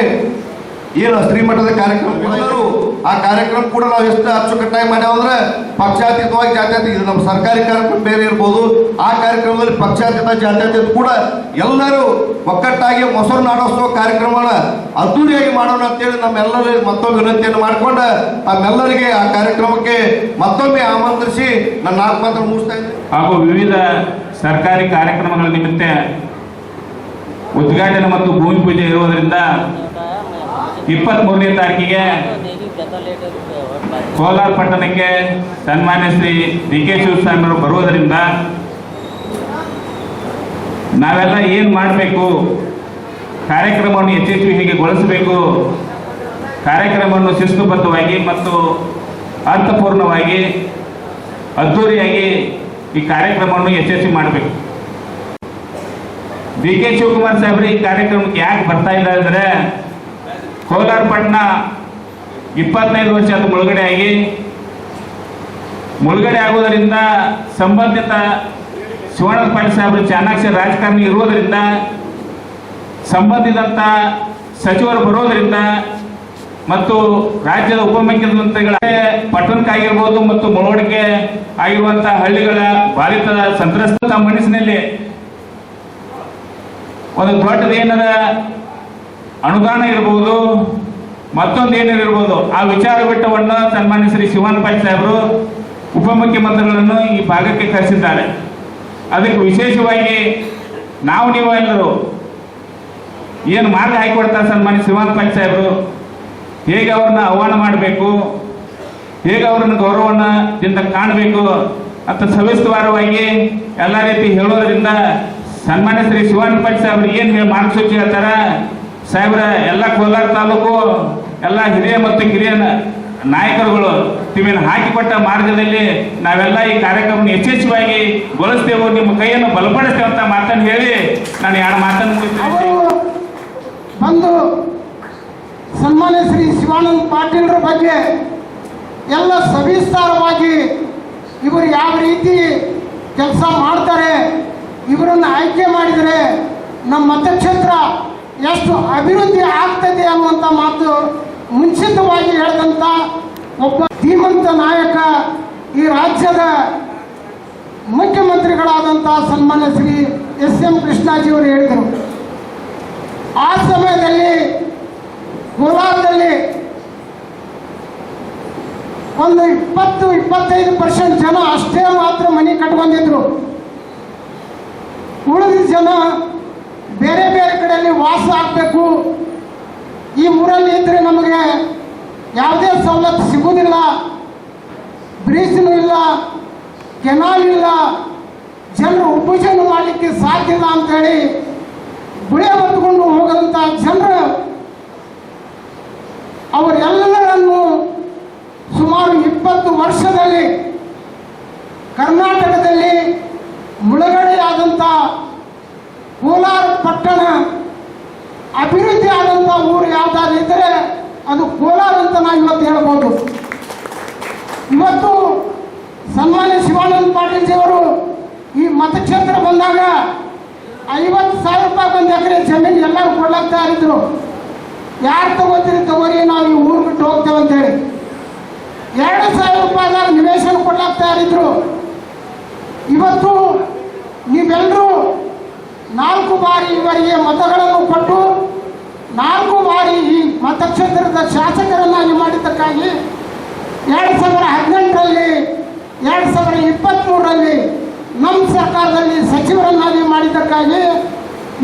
ಏನು ಶ್ರೀಮಠದ ಕಾರ್ಯಕ್ರಮ ಎಲ್ಲರೂ ಆ ಕಾರ್ಯಕ್ರಮ ಕೂಡ ನಾವು ಎಷ್ಟು ಅಚ್ಚುಕಟ್ಟಾಗಿ ಮಾಡ್ಯಾವ ಅಂದ್ರೆ ಪಕ್ಷಾತೀತವಾಗಿ ಜಾತ್ಯತೀತ ಇದು ನಮ್ಮ ಸರ್ಕಾರಿ ಕಾರ್ಯಕ್ರಮ ಬೇರೆ ಇರ್ಬೋದು. ಆ ಕಾರ್ಯಕ್ರಮದಲ್ಲಿ ಪಕ್ಷಾತೀತ ಜಾತ್ಯತೀತ ಕೂಡ ಎಲ್ಲರೂ ಒಕ್ಕಟ್ಟಾಗಿ ಮೊಸರು ನಾಡೋತ್ಸವ ಕಾರ್ಯಕ್ರಮನ ಅದ್ದೂರಿಯಾಗಿ ಮಾಡೋಣ ಅಂತೇಳಿ ನಮ್ಮೆಲ್ಲರಿಗೆ ಮತ್ತೊಮ್ಮೆ ವಿನಂತಿಯನ್ನು ಮಾಡಿಕೊಂಡು ತಮ್ಮೆಲ್ಲರಿಗೆ ಆ ಕಾರ್ಯಕ್ರಮಕ್ಕೆ ಮತ್ತೊಮ್ಮೆ ಆಮಂತ್ರಿಸಿ ನನ್ನ ನಾಲ್ಕು ಮಾತ್ರ ಮುಗಿಸ್ತಾ ಹಾಗೂ ವಿವಿಧ ಸರ್ಕಾರಿ ಕಾರ್ಯಕ್ರಮಗಳ ನಿಮಿತ್ತ ಉದ್ಘಾಟನೆ ಮತ್ತು ಭೂಮಿ ಪೂಜೆ ಇರುವುದರಿಂದ ಇಪ್ಪತ್ತ್ ಮೂರನೇ ತಾರೀಕಿಗೆ ಕೋಲಾರ ಪಟ್ಟಣಕ್ಕೆ ಸನ್ಮಾನ್ಯ ಶ್ರೀ ಡಿ ಕೆ ಶಿವಸ್ವಾಮಿಯವರು ಬರುವುದರಿಂದ ನಾವೆಲ್ಲ ಏನು ಮಾಡಬೇಕು? ಕಾರ್ಯಕ್ರಮವನ್ನು ಯಶಸ್ವಿ ಹೇಗೆ ಗೊಳಿಸಬೇಕು? ಕಾರ್ಯಕ್ರಮವನ್ನು ಶಿಸ್ತುಬದ್ಧವಾಗಿ ಮತ್ತು ಅರ್ಥಪೂರ್ಣವಾಗಿ ಅದ್ಧೂರಿಯಾಗಿ ಈ ಕಾರ್ಯಕ್ರಮವನ್ನು ಯಶಸ್ವಿ ಮಾಡಬೇಕು. ಡಿ ಕೆ ಶಿವಕುಮಾರ್ ಸಾಹೇಬ್ರಿ ಈ ಕಾರ್ಯಕ್ರಮಕ್ಕೆ ಯಾಕೆ ಬರ್ತಾ ಇಲ್ಲ ಅಂದರೆ ಕೋಲಾರ ಪಟ್ಟಣ ಇಪ್ಪತ್ತೈದು ವರ್ಷ ಅದು ಮುಳುಗಡೆ ಆಗಿ. ಮುಳುಗಡೆ ಆಗೋದರಿಂದ ಸಂಬಂಧಿತ ಶಿವಣ್ಣ ಪಾಟೀಲ್ ಸಾಹೇಬರು ಚಾಣಾಕ್ಷ ರಾಜಕಾರಣಿ ಇರುವುದರಿಂದ ಸಂಬಂಧಿಸಿದಂಥ ಸಚಿವರು ಬರೋದರಿಂದ ಮತ್ತು ರಾಜ್ಯದ ಉಪಮುಖ್ಯಮಂತ್ರಿಗಳ ಪಟ್ಟಣಕ್ಕಾಗಿರ್ಬೋದು ಮತ್ತು ಮುಳುಗಡೆಗೆ ಆಗಿರುವಂತಹ ಹಳ್ಳಿಗಳ ಬಾಧಿತ ಸಂತ್ರಸ್ತ ಮನಸ್ಸಿನಲ್ಲಿ ಒಂದು ದೊಡ್ಡದೇನದ ಅನುದಾನ ಇರಬಹುದು ಮತ್ತೊಂದು ಏನಿರ್ಬೋದು ಆ ವಿಚಾರ ಬೆಟ್ಟವನ್ನು ಸನ್ಮಾನ್ಯ ಶ್ರೀ ಶಿವನ್ ಪಾಟೀಲ್ ಸಾಹೇಬರು ಉಪಮುಖ್ಯಮಂತ್ರಿಗಳನ್ನು ಈ ಭಾಗಕ್ಕೆ ಕರೆಸಿದ್ದಾರೆ. ಅದಕ್ಕೆ ವಿಶೇಷವಾಗಿ ನಾವು ನೀವು ಎಲ್ಲರೂ ಏನು ಮಾರ್ಗ ಹಾಕಿಕೊಡ್ತಾರೆ ಸನ್ಮಾನ್ಯ ಶಿವನ್ ಪಾಟೀಲ್ ಸಾಹೇಬರು, ಹೇಗೆ ಅವ್ರನ್ನ ಆಹ್ವಾನ ಮಾಡಬೇಕು, ಹೇಗೆ ಅವರನ್ನು ಗೌರವದಿಂದ ಕಾಣಬೇಕು ಅಂತ ಸವಿಸ್ತಾರವಾಗಿ ಎಲ್ಲ ರೀತಿ ಹೇಳೋದ್ರಿಂದ ಸನ್ಮಾನ್ಯ ಶ್ರೀ ಶಿವಾನಂದ ಪಾಟೀಲ್ ಸಾಹೇಬ್ರು ಏನು ಮಾರ್ಗಸೂಚಿ ಹೇಳ್ತಾರ ಸಾಹೇಬ್ರ, ಎಲ್ಲ ಕೋಲಾರ ತಾಲೂಕು, ಎಲ್ಲ ಹಿರಿಯ ಮತ್ತು ಕಿರಿಯ ನಾಯಕರುಗಳು ತಿವಿನ ಹಾಕಿಕೊಟ್ಟ ಮಾರ್ಗದಲ್ಲಿ ನಾವೆಲ್ಲ ಈ ಕಾರ್ಯಕ್ರಮ ಯಶಸ್ವಿಯಾಗಿ ಗೊಳಿಸ್ತೇವೆ, ನಿಮ್ಮ ಕೈಯನ್ನು ಬಲಪಡಿಸ್ತೇವೆ ಅಂತ ಮಾತನ್ನು ಹೇಳಿ ನಾನು ಎರಡು ಮಾತನ್ನು ಬಂದು ಸನ್ಮಾನ್ಯ ಶ್ರೀ ಶಿವಾನಂದ ಪಾಟೀಲ್ರ ಬಗ್ಗೆ ಎಲ್ಲ ಸವಿಸ್ತಾರವಾಗಿ ಇವರು ಯಾವ ರೀತಿ ಕೆಲಸ ಮಾಡ್ತಾರೆ, ಇವರನ್ನು ಆಯ್ಕೆ ಮಾಡಿದರೆ ನಮ್ಮ ಮತಕ್ಷೇತ್ರ ಎಷ್ಟು ಅಭಿವೃದ್ಧಿ ಆಗ್ತದೆ ಅನ್ನುವಂಥ ಮಾತು ಮುಂಚಿತವಾಗಿ ಹೇಳಿದಂತ ಒಬ್ಬ ಧೀಮಂತ ನಾಯಕ ಈ ರಾಜ್ಯದ ಮುಖ್ಯಮಂತ್ರಿಗಳಾದಂಥ ಸನ್ಮಾನ್ಯ ಶ್ರೀ ಎಸ್ ಎಂ ಕೃಷ್ಣಾಜಿಯವರು ಹೇಳಿದರು. ಆ ಸಮಯದಲ್ಲಿ ಕೋಲಾರದಲ್ಲಿ ಒಂದು ಇಪ್ಪತ್ತು, ಇಪ್ಪತ್ತೈದು ಪರ್ಸೆಂಟ್ ಜನ ಅಷ್ಟೇ ಮಾತ್ರ ಮನೆ ಕಟ್ಕೊಂಡಿದ್ರು. ಉಳಿದ ಜನ ಬೇರೆ ಬೇರೆ ಕಡೆಯಲ್ಲಿ ವಾಸ ಆಗಬೇಕು. ಈ ಊರಲ್ಲಿ ಇದ್ರೆ ನಮಗೆ ಯಾವುದೇ ಸವಲತ್ತು ಸಿಗುವುದಿಲ್ಲ. ಬ್ರಿಜ್ನೂ ಇಲ್ಲ, ಕೆನಾಲ್ ಇಲ್ಲ. ಜನರು ಉಪಜನ ಮಾಡಲಿಕ್ಕೆ ಸಾಧ್ಯ ಇಲ್ಲ ಅಂತೇಳಿ ಗುಳೆ ಹೊತ್ಕೊಂಡು ಹೋಗದಂಥ ಜನರು ಅವರೆಲ್ಲರನ್ನು ಸುಮಾರು ಇಪ್ಪತ್ತು ವರ್ಷದಲ್ಲಿ ಕರ್ನಾಟಕದಲ್ಲಿ ಮುಳುಗಡೆಯಾದಂಥ ಕೋಲಾರ ಪಟ್ಟಣ ಅಭಿವೃದ್ಧಿ ಆದಂತ ಊರು ಯಾವುದಾದ್ರಿದ್ದರೆ ಅದು ಕೋಲಾರ ಅಂತ ನಾವು ಇವತ್ತು ಹೇಳ್ಬೋದು. ಇವತ್ತು ಸನ್ಮಾನ್ಯ ಶಿವಾನಂದ ಪಾಟೀಲ್ಜಿಯವರು ಈ ಮತಕ್ಷೇತ್ರ ಬಂದಾಗ ಐವತ್ತು ಸಾವಿರ ರೂಪಾಯಿ ಒಂದು ಎಕರೆ ಜಮೀನು ಎಲ್ಲರೂ ಕೊಡ್ಲಾಗ್ತಾ ಇದ್ರು ಯಾರು ತಗೋತೀರಿ ತಗೋರಿ, ನಾವು ಈ ಊರು ಬಿಟ್ಟು ಹೋಗ್ತೇವೆ ಅಂತೇಳಿ ಎರಡು ಸಾವಿರ ರೂಪಾಯಿದಾಗ ನಿವೇಶನ ಕೊಡ್ಲಾಗ್ತಾ ಇದ್ರು ಇವತ್ತು ನೀವೆಲ್ಲರೂ ನಾಲ್ಕು ಬಾರಿ ಇವರಿಗೆ ಮತಗಳನ್ನು ಕೊಟ್ಟು, ನಾಲ್ಕು ಬಾರಿ ಈ ಮತಕ್ಷೇತ್ರದ ಶಾಸಕರನ್ನಾಗಿ ಮಾಡಿದ್ದಕ್ಕಾಗಿ ಎರಡು ಸಾವಿರ ಹದಿನೆಂಟರಲ್ಲಿ, ಎರಡು ಸಾವಿರ ಇಪ್ಪತ್ತ್ಮೂರರಲ್ಲಿ ನಮ್ಮ ಸರ್ಕಾರದಲ್ಲಿ ಸಚಿವರನ್ನಾಗಿ ಮಾಡಿದ್ದಕ್ಕಾಗಿ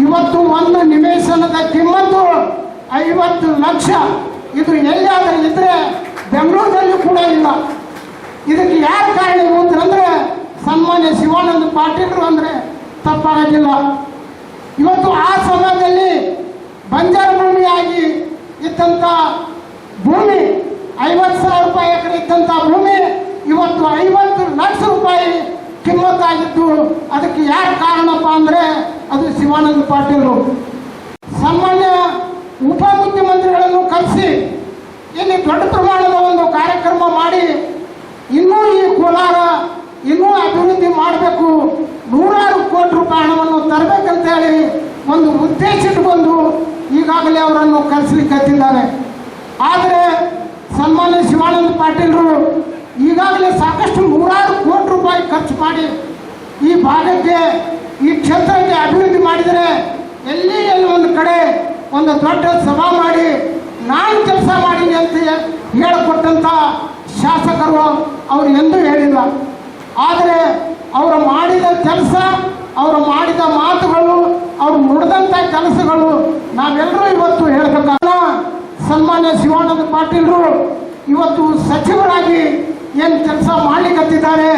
ಇವತ್ತು ಒಂದು ನಿವೇಶನದ ಕಿಮ್ಮತ್ತು ಐವತ್ತು ಲಕ್ಷ. ಇದು ಎಲ್ಲಿಯಾದರೂ ಇದ್ದರೆ ಬೆಂಗಳೂರಿನಲ್ಲಿ ಕೂಡ ಇಲ್ಲ. ಇದಕ್ಕೆ ಯಾರು ಕಾರಣ ಅಂತಂದ್ರೆ ಸನ್ಮಾನ್ಯ ಶಿವಾನಂದ ಪಾಟೀಲರು ಅಂದರೆ ತಪ್ಪಾಗೋದಿಲ್ಲ. ಇವತ್ತು ಆ ಸಮಯದಲ್ಲಿ ಬಂಜಾರ ಭೂಮಿಯಾಗಿ ಇದ್ದಂತ ಭೂಮಿ, ಐವತ್ತು ಸಾವಿರ ರೂಪಾಯಿ ಎಕರೆ ಇದ್ದಂತ ಭೂಮಿ ಇವತ್ತು ಐವತ್ತು ಲಕ್ಷ ರೂಪಾಯಿ ಕಿಮ್ಮತ್ತಾಗಿದ್ದು ಅದಕ್ಕೆ ಯಾಕೆ ಕಾರಣಪ್ಪ ಅಂದರೆ ಅದು ಶಿವಾನಂದ ಪಾಟೀಲರು. ಸಾಮಾನ್ಯ ಉಪಮುಖ್ಯಮಂತ್ರಿಗಳನ್ನು ಕರೆಸಿ, ಇಲ್ಲಿ ದೊಡ್ಡ ಪ್ರಮಾಣದ ಒಂದು ಕಾರ್ಯಕ್ರಮ ಮಾಡಿ ಇನ್ನೂ ಈ ಕೋಲಾರ ಇನ್ನೂ ಅಭಿವೃದ್ಧಿ ಮಾಡಬೇಕು ನೂರಾರು ಕೋಟಿ ರೂಪಾಯಿ ಹಣವನ್ನು ತರಬೇಕಂತೇಳಿ ಒಂದು ಉದ್ದೇಶ ಇಟ್ಕೊಂಡು ಈಗಾಗಲೇ ಅವರನ್ನು ಕರೆಸಲಿಕ್ಕತ್ತಿದ್ದಾರೆ. ಆದರೆ ಸನ್ಮಾನ್ಯ ಶಿವಾನಂದ ಪಾಟೀಲರು ಈಗಾಗಲೇ ಸಾಕಷ್ಟು ನೂರಾರು ಕೋಟಿ ರೂಪಾಯಿ ಖರ್ಚು ಮಾಡಿ ಈ ಭಾಗಕ್ಕೆ, ಈ ಕ್ಷೇತ್ರಕ್ಕೆ ಅಭಿವೃದ್ಧಿ ಮಾಡಿದರೆ ಎಲ್ಲಿ ಎಲ್ಲಿ ಒಂದು ಕಡೆ ಒಂದು ದೊಡ್ಡ ಸಭಾ ಮಾಡಿ ನಾನು ಕೆಲಸ ಮಾಡೀನಿ ಅಂತ ಹೇಳಿಕೊಟ್ಟಂಥ ಶಾಸಕರು ಅವರು ಎಂದೂ ಹೇಳಿಲ್ಲ. ಆದರೆ ಅವರು ಮಾಡಿದ ಕೆಲಸ, ಅವರು ಮಾಡಿದ ಮಾತುಗಳು ಅವರು ನುಡಿದಂಥ ಕೆಲಸಗಳು ನಾವೆಲ್ಲರೂ ಇವತ್ತು ಹೇಳ್ಬೇಕಲ್ಲ. ಸನ್ಮಾನ್ಯ ಶಿವಾನಂದ ಪಾಟೀಲ್ರು, ಇವತ್ತು ಸಚಿವರಾಗಿ ಏನು ಕೆಲಸ ಮಾಡಲಿಕ್ಕತ್ತಿದ್ದಾರೆ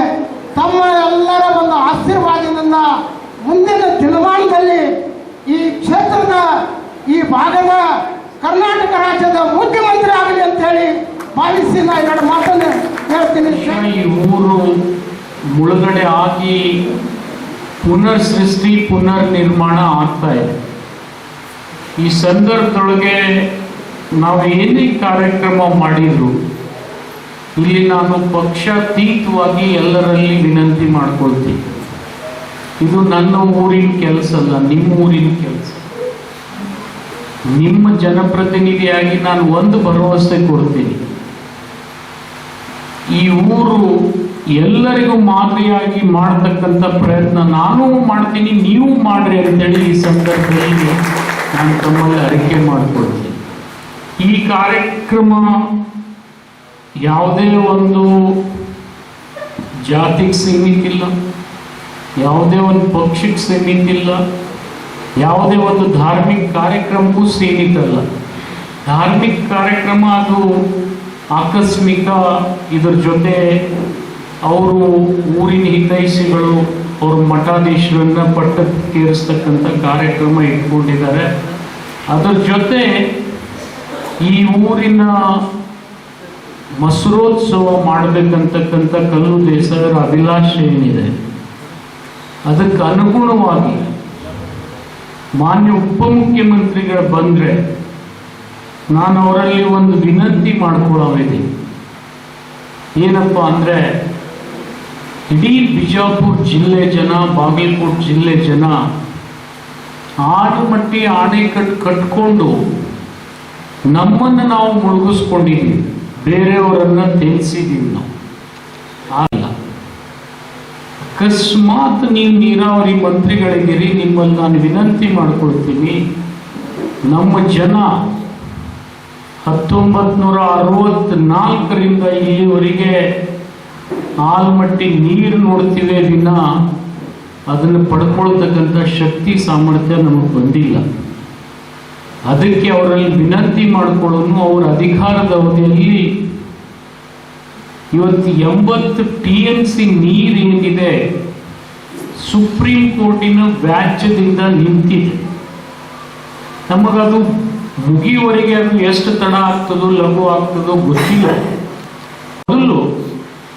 ತಮ್ಮ ಎಲ್ಲರ ಒಂದು ಆಶೀರ್ವಾದದಿಂದ ಮುಂದಿನ ದಿನಮಾನದಲ್ಲಿ ಈ ಕ್ಷೇತ್ರದ ಈ ಭಾಗದ ಕರ್ನಾಟಕ ರಾಜ್ಯದ ಮುಖ್ಯಮಂತ್ರಿ ಆಗಲಿ ಅಂತೇಳಿ ಭಾವಿಸಿ ನಾ ಎರಡು ಮಾತನ್ನು ಹೇಳ್ತೀನಿ. ಊರು ಮುಳುಗಡೆ ಆಗಿ ಪುನರ್ ಸೃಷ್ಟಿ ಪುನರ್ ನಿರ್ಮಾಣ ಆಗ್ತಾ ಇದೆ. ಈ ಸಂದರ್ಭದೊಳಗೆ ನಾವು ಏನೇ ಕಾರ್ಯಕ್ರಮ ಮಾಡಿದ್ರು, ಇಲ್ಲಿ ನಾನು ಪಕ್ಷಾತೀತವಾಗಿ ಎಲ್ಲರಲ್ಲಿ ವಿನಂತಿ ಮಾಡ್ಕೊಳ್ತೀನಿ. ಇದು ನನ್ನ ಊರಿನ ಕೆಲಸ ಅಲ್ಲ, ನಿಮ್ಮ ಊರಿನ ಕೆಲಸ. ನಿಮ್ಮ ಜನಪ್ರತಿನಿಧಿಯಾಗಿ ನಾನು ಒಂದು ಭರವಸೆ ಕೊಡ್ತೀನಿ. ಈ ಊರು ಎಲ್ಲರಿಗೂ ಮಾದರಿಯಾಗಿ ಮಾಡತಕ್ಕಂಥ ಪ್ರಯತ್ನ ನಾನು ಮಾಡ್ತೀನಿ, ನೀವು ಮಾಡ್ರಿ ಅಂತೇಳಿ ಈ ಸಂದರ್ಭದಲ್ಲಿ ನಾನು ತಮ್ಮಲ್ಲಿ ಅರಿಕೆ ಮಾಡ್ಕೊಳ್ತೀನಿ. ಈ ಕಾರ್ಯಕ್ರಮ ಯಾವುದೇ ಒಂದು ಜಾತಿಗೆ ಸೀಮಿತಿಲ್ಲ, ಯಾವುದೇ ಒಂದು ಪಕ್ಷಕ್ಕೆ ಸೀಮಿತಿಲ್ಲ, ಯಾವುದೇ ಒಂದು ಧಾರ್ಮಿಕ ಕಾರ್ಯಕ್ರಮಕ್ಕೂ ಸೀಮಿತ ಅಲ್ಲ ಧಾರ್ಮಿಕ ಕಾರ್ಯಕ್ರಮ ಅದು ಆಕಸ್ಮಿಕ ಇದ್ರ ಜೊತೆ ಅವರು ಊರಿನ ಹಿತೈಷಿಗಳು, ಅವ್ರ ಮಠಾಧೀಶರನ್ನ ಪಟ್ಟಕ್ಕೇರಿಸ್ತಕ್ಕಂಥ ಕಾರ್ಯಕ್ರಮ ಇಟ್ಕೊಂಡಿದ್ದಾರೆ. ಅದರ ಜೊತೆ ಈ ಊರಿನ ಮಸರೋತ್ಸವ ಮಾಡಬೇಕಂತಕ್ಕಂಥ ಕಲ್ಲು ದೇಸರ ಅಭಿಲಾಷೆ ಏನಿದೆ? ಅದಕ್ಕೆ ಅನುಗುಣವಾಗಿ ಮಾನ್ಯ ಉಪಮುಖ್ಯಮಂತ್ರಿಗಳು ಬಂದರೆ ನಾನು ಅವರಲ್ಲಿ ಒಂದು ವಿನಂತಿ ಮಾಡ್ಕೊಳ್ಳೋದಿದ್ದೀನಿ ಏನಪ್ಪ ಅಂದರೆ ಇಡೀ ಬಿಜಾಪುರ ಜಿಲ್ಲೆ ಜನ, ಬಾಗಲಕೋಟ್ ಜಿಲ್ಲೆ ಜನ ಆಡುಮಟ್ಟಿ ಆಣೆಕಟ್ಟು ಕಟ್ಕೊಂಡು ನಮ್ಮನ್ನು ನಾವು ಮುಳುಗಿಸ್ಕೊಂಡಿದ್ದೀವಿ ಬೇರೆಯವರನ್ನ ತಿಳಿಸಿದ್ದೀವಿ ನಾವು. ಅಲ್ಲ ಅಕಸ್ಮಾತ್ ನೀವು ನೀರಾವರಿ ಮಂತ್ರಿಗಳಿದ್ದೀರಿ ನಿಮ್ಮಲ್ಲಿ ನಾನು ವಿನಂತಿ ಮಾಡ್ಕೊಳ್ತೀನಿ, ನಮ್ಮ ಜನ ಹತ್ತೊಂಬತ್ತು ನೂರ ಅರವತ್ನಾಲ್ಕರಿಂದ ಇಲ್ಲಿವರೆಗೆ ಆಲ್ಮಟ್ಟಿ ನೀರು ನೋಡ್ತೀವಿ ದಿನ, ಅದನ್ನು ಪಡ್ಕೊಳ್ತಕ್ಕಂಥ ಶಕ್ತಿ, ಸಾಮರ್ಥ್ಯ ನಮಗೆ ಬಂದಿಲ್ಲ. ಅದಕ್ಕೆ ಅವರಲ್ಲಿ ವಿನಂತಿ ಮಾಡಿಕೊಳ್ಳೋನು ಅವರ ಅಧಿಕಾರದ ಅವಧಿಯಲ್ಲಿ ಇವತ್ತು ಎಂಬತ್ತು ಟಿ ಎಂ ಸಿ ನೀರೇನಿದೆ ಸುಪ್ರೀಂ ಕೋರ್ಟಿನ ವ್ಯಾಜ್ಯದಿಂದ ನಿಂತಿದೆ. ನಮಗದು ಮುಗಿಯುವವರೆಗೆ ಅದು ಎಷ್ಟು ತಡ ಆಗ್ತದೋ, ಲಘು ಆಗ್ತದೋ ಗೊತ್ತಿಲ್ಲ. ಮೊದಲು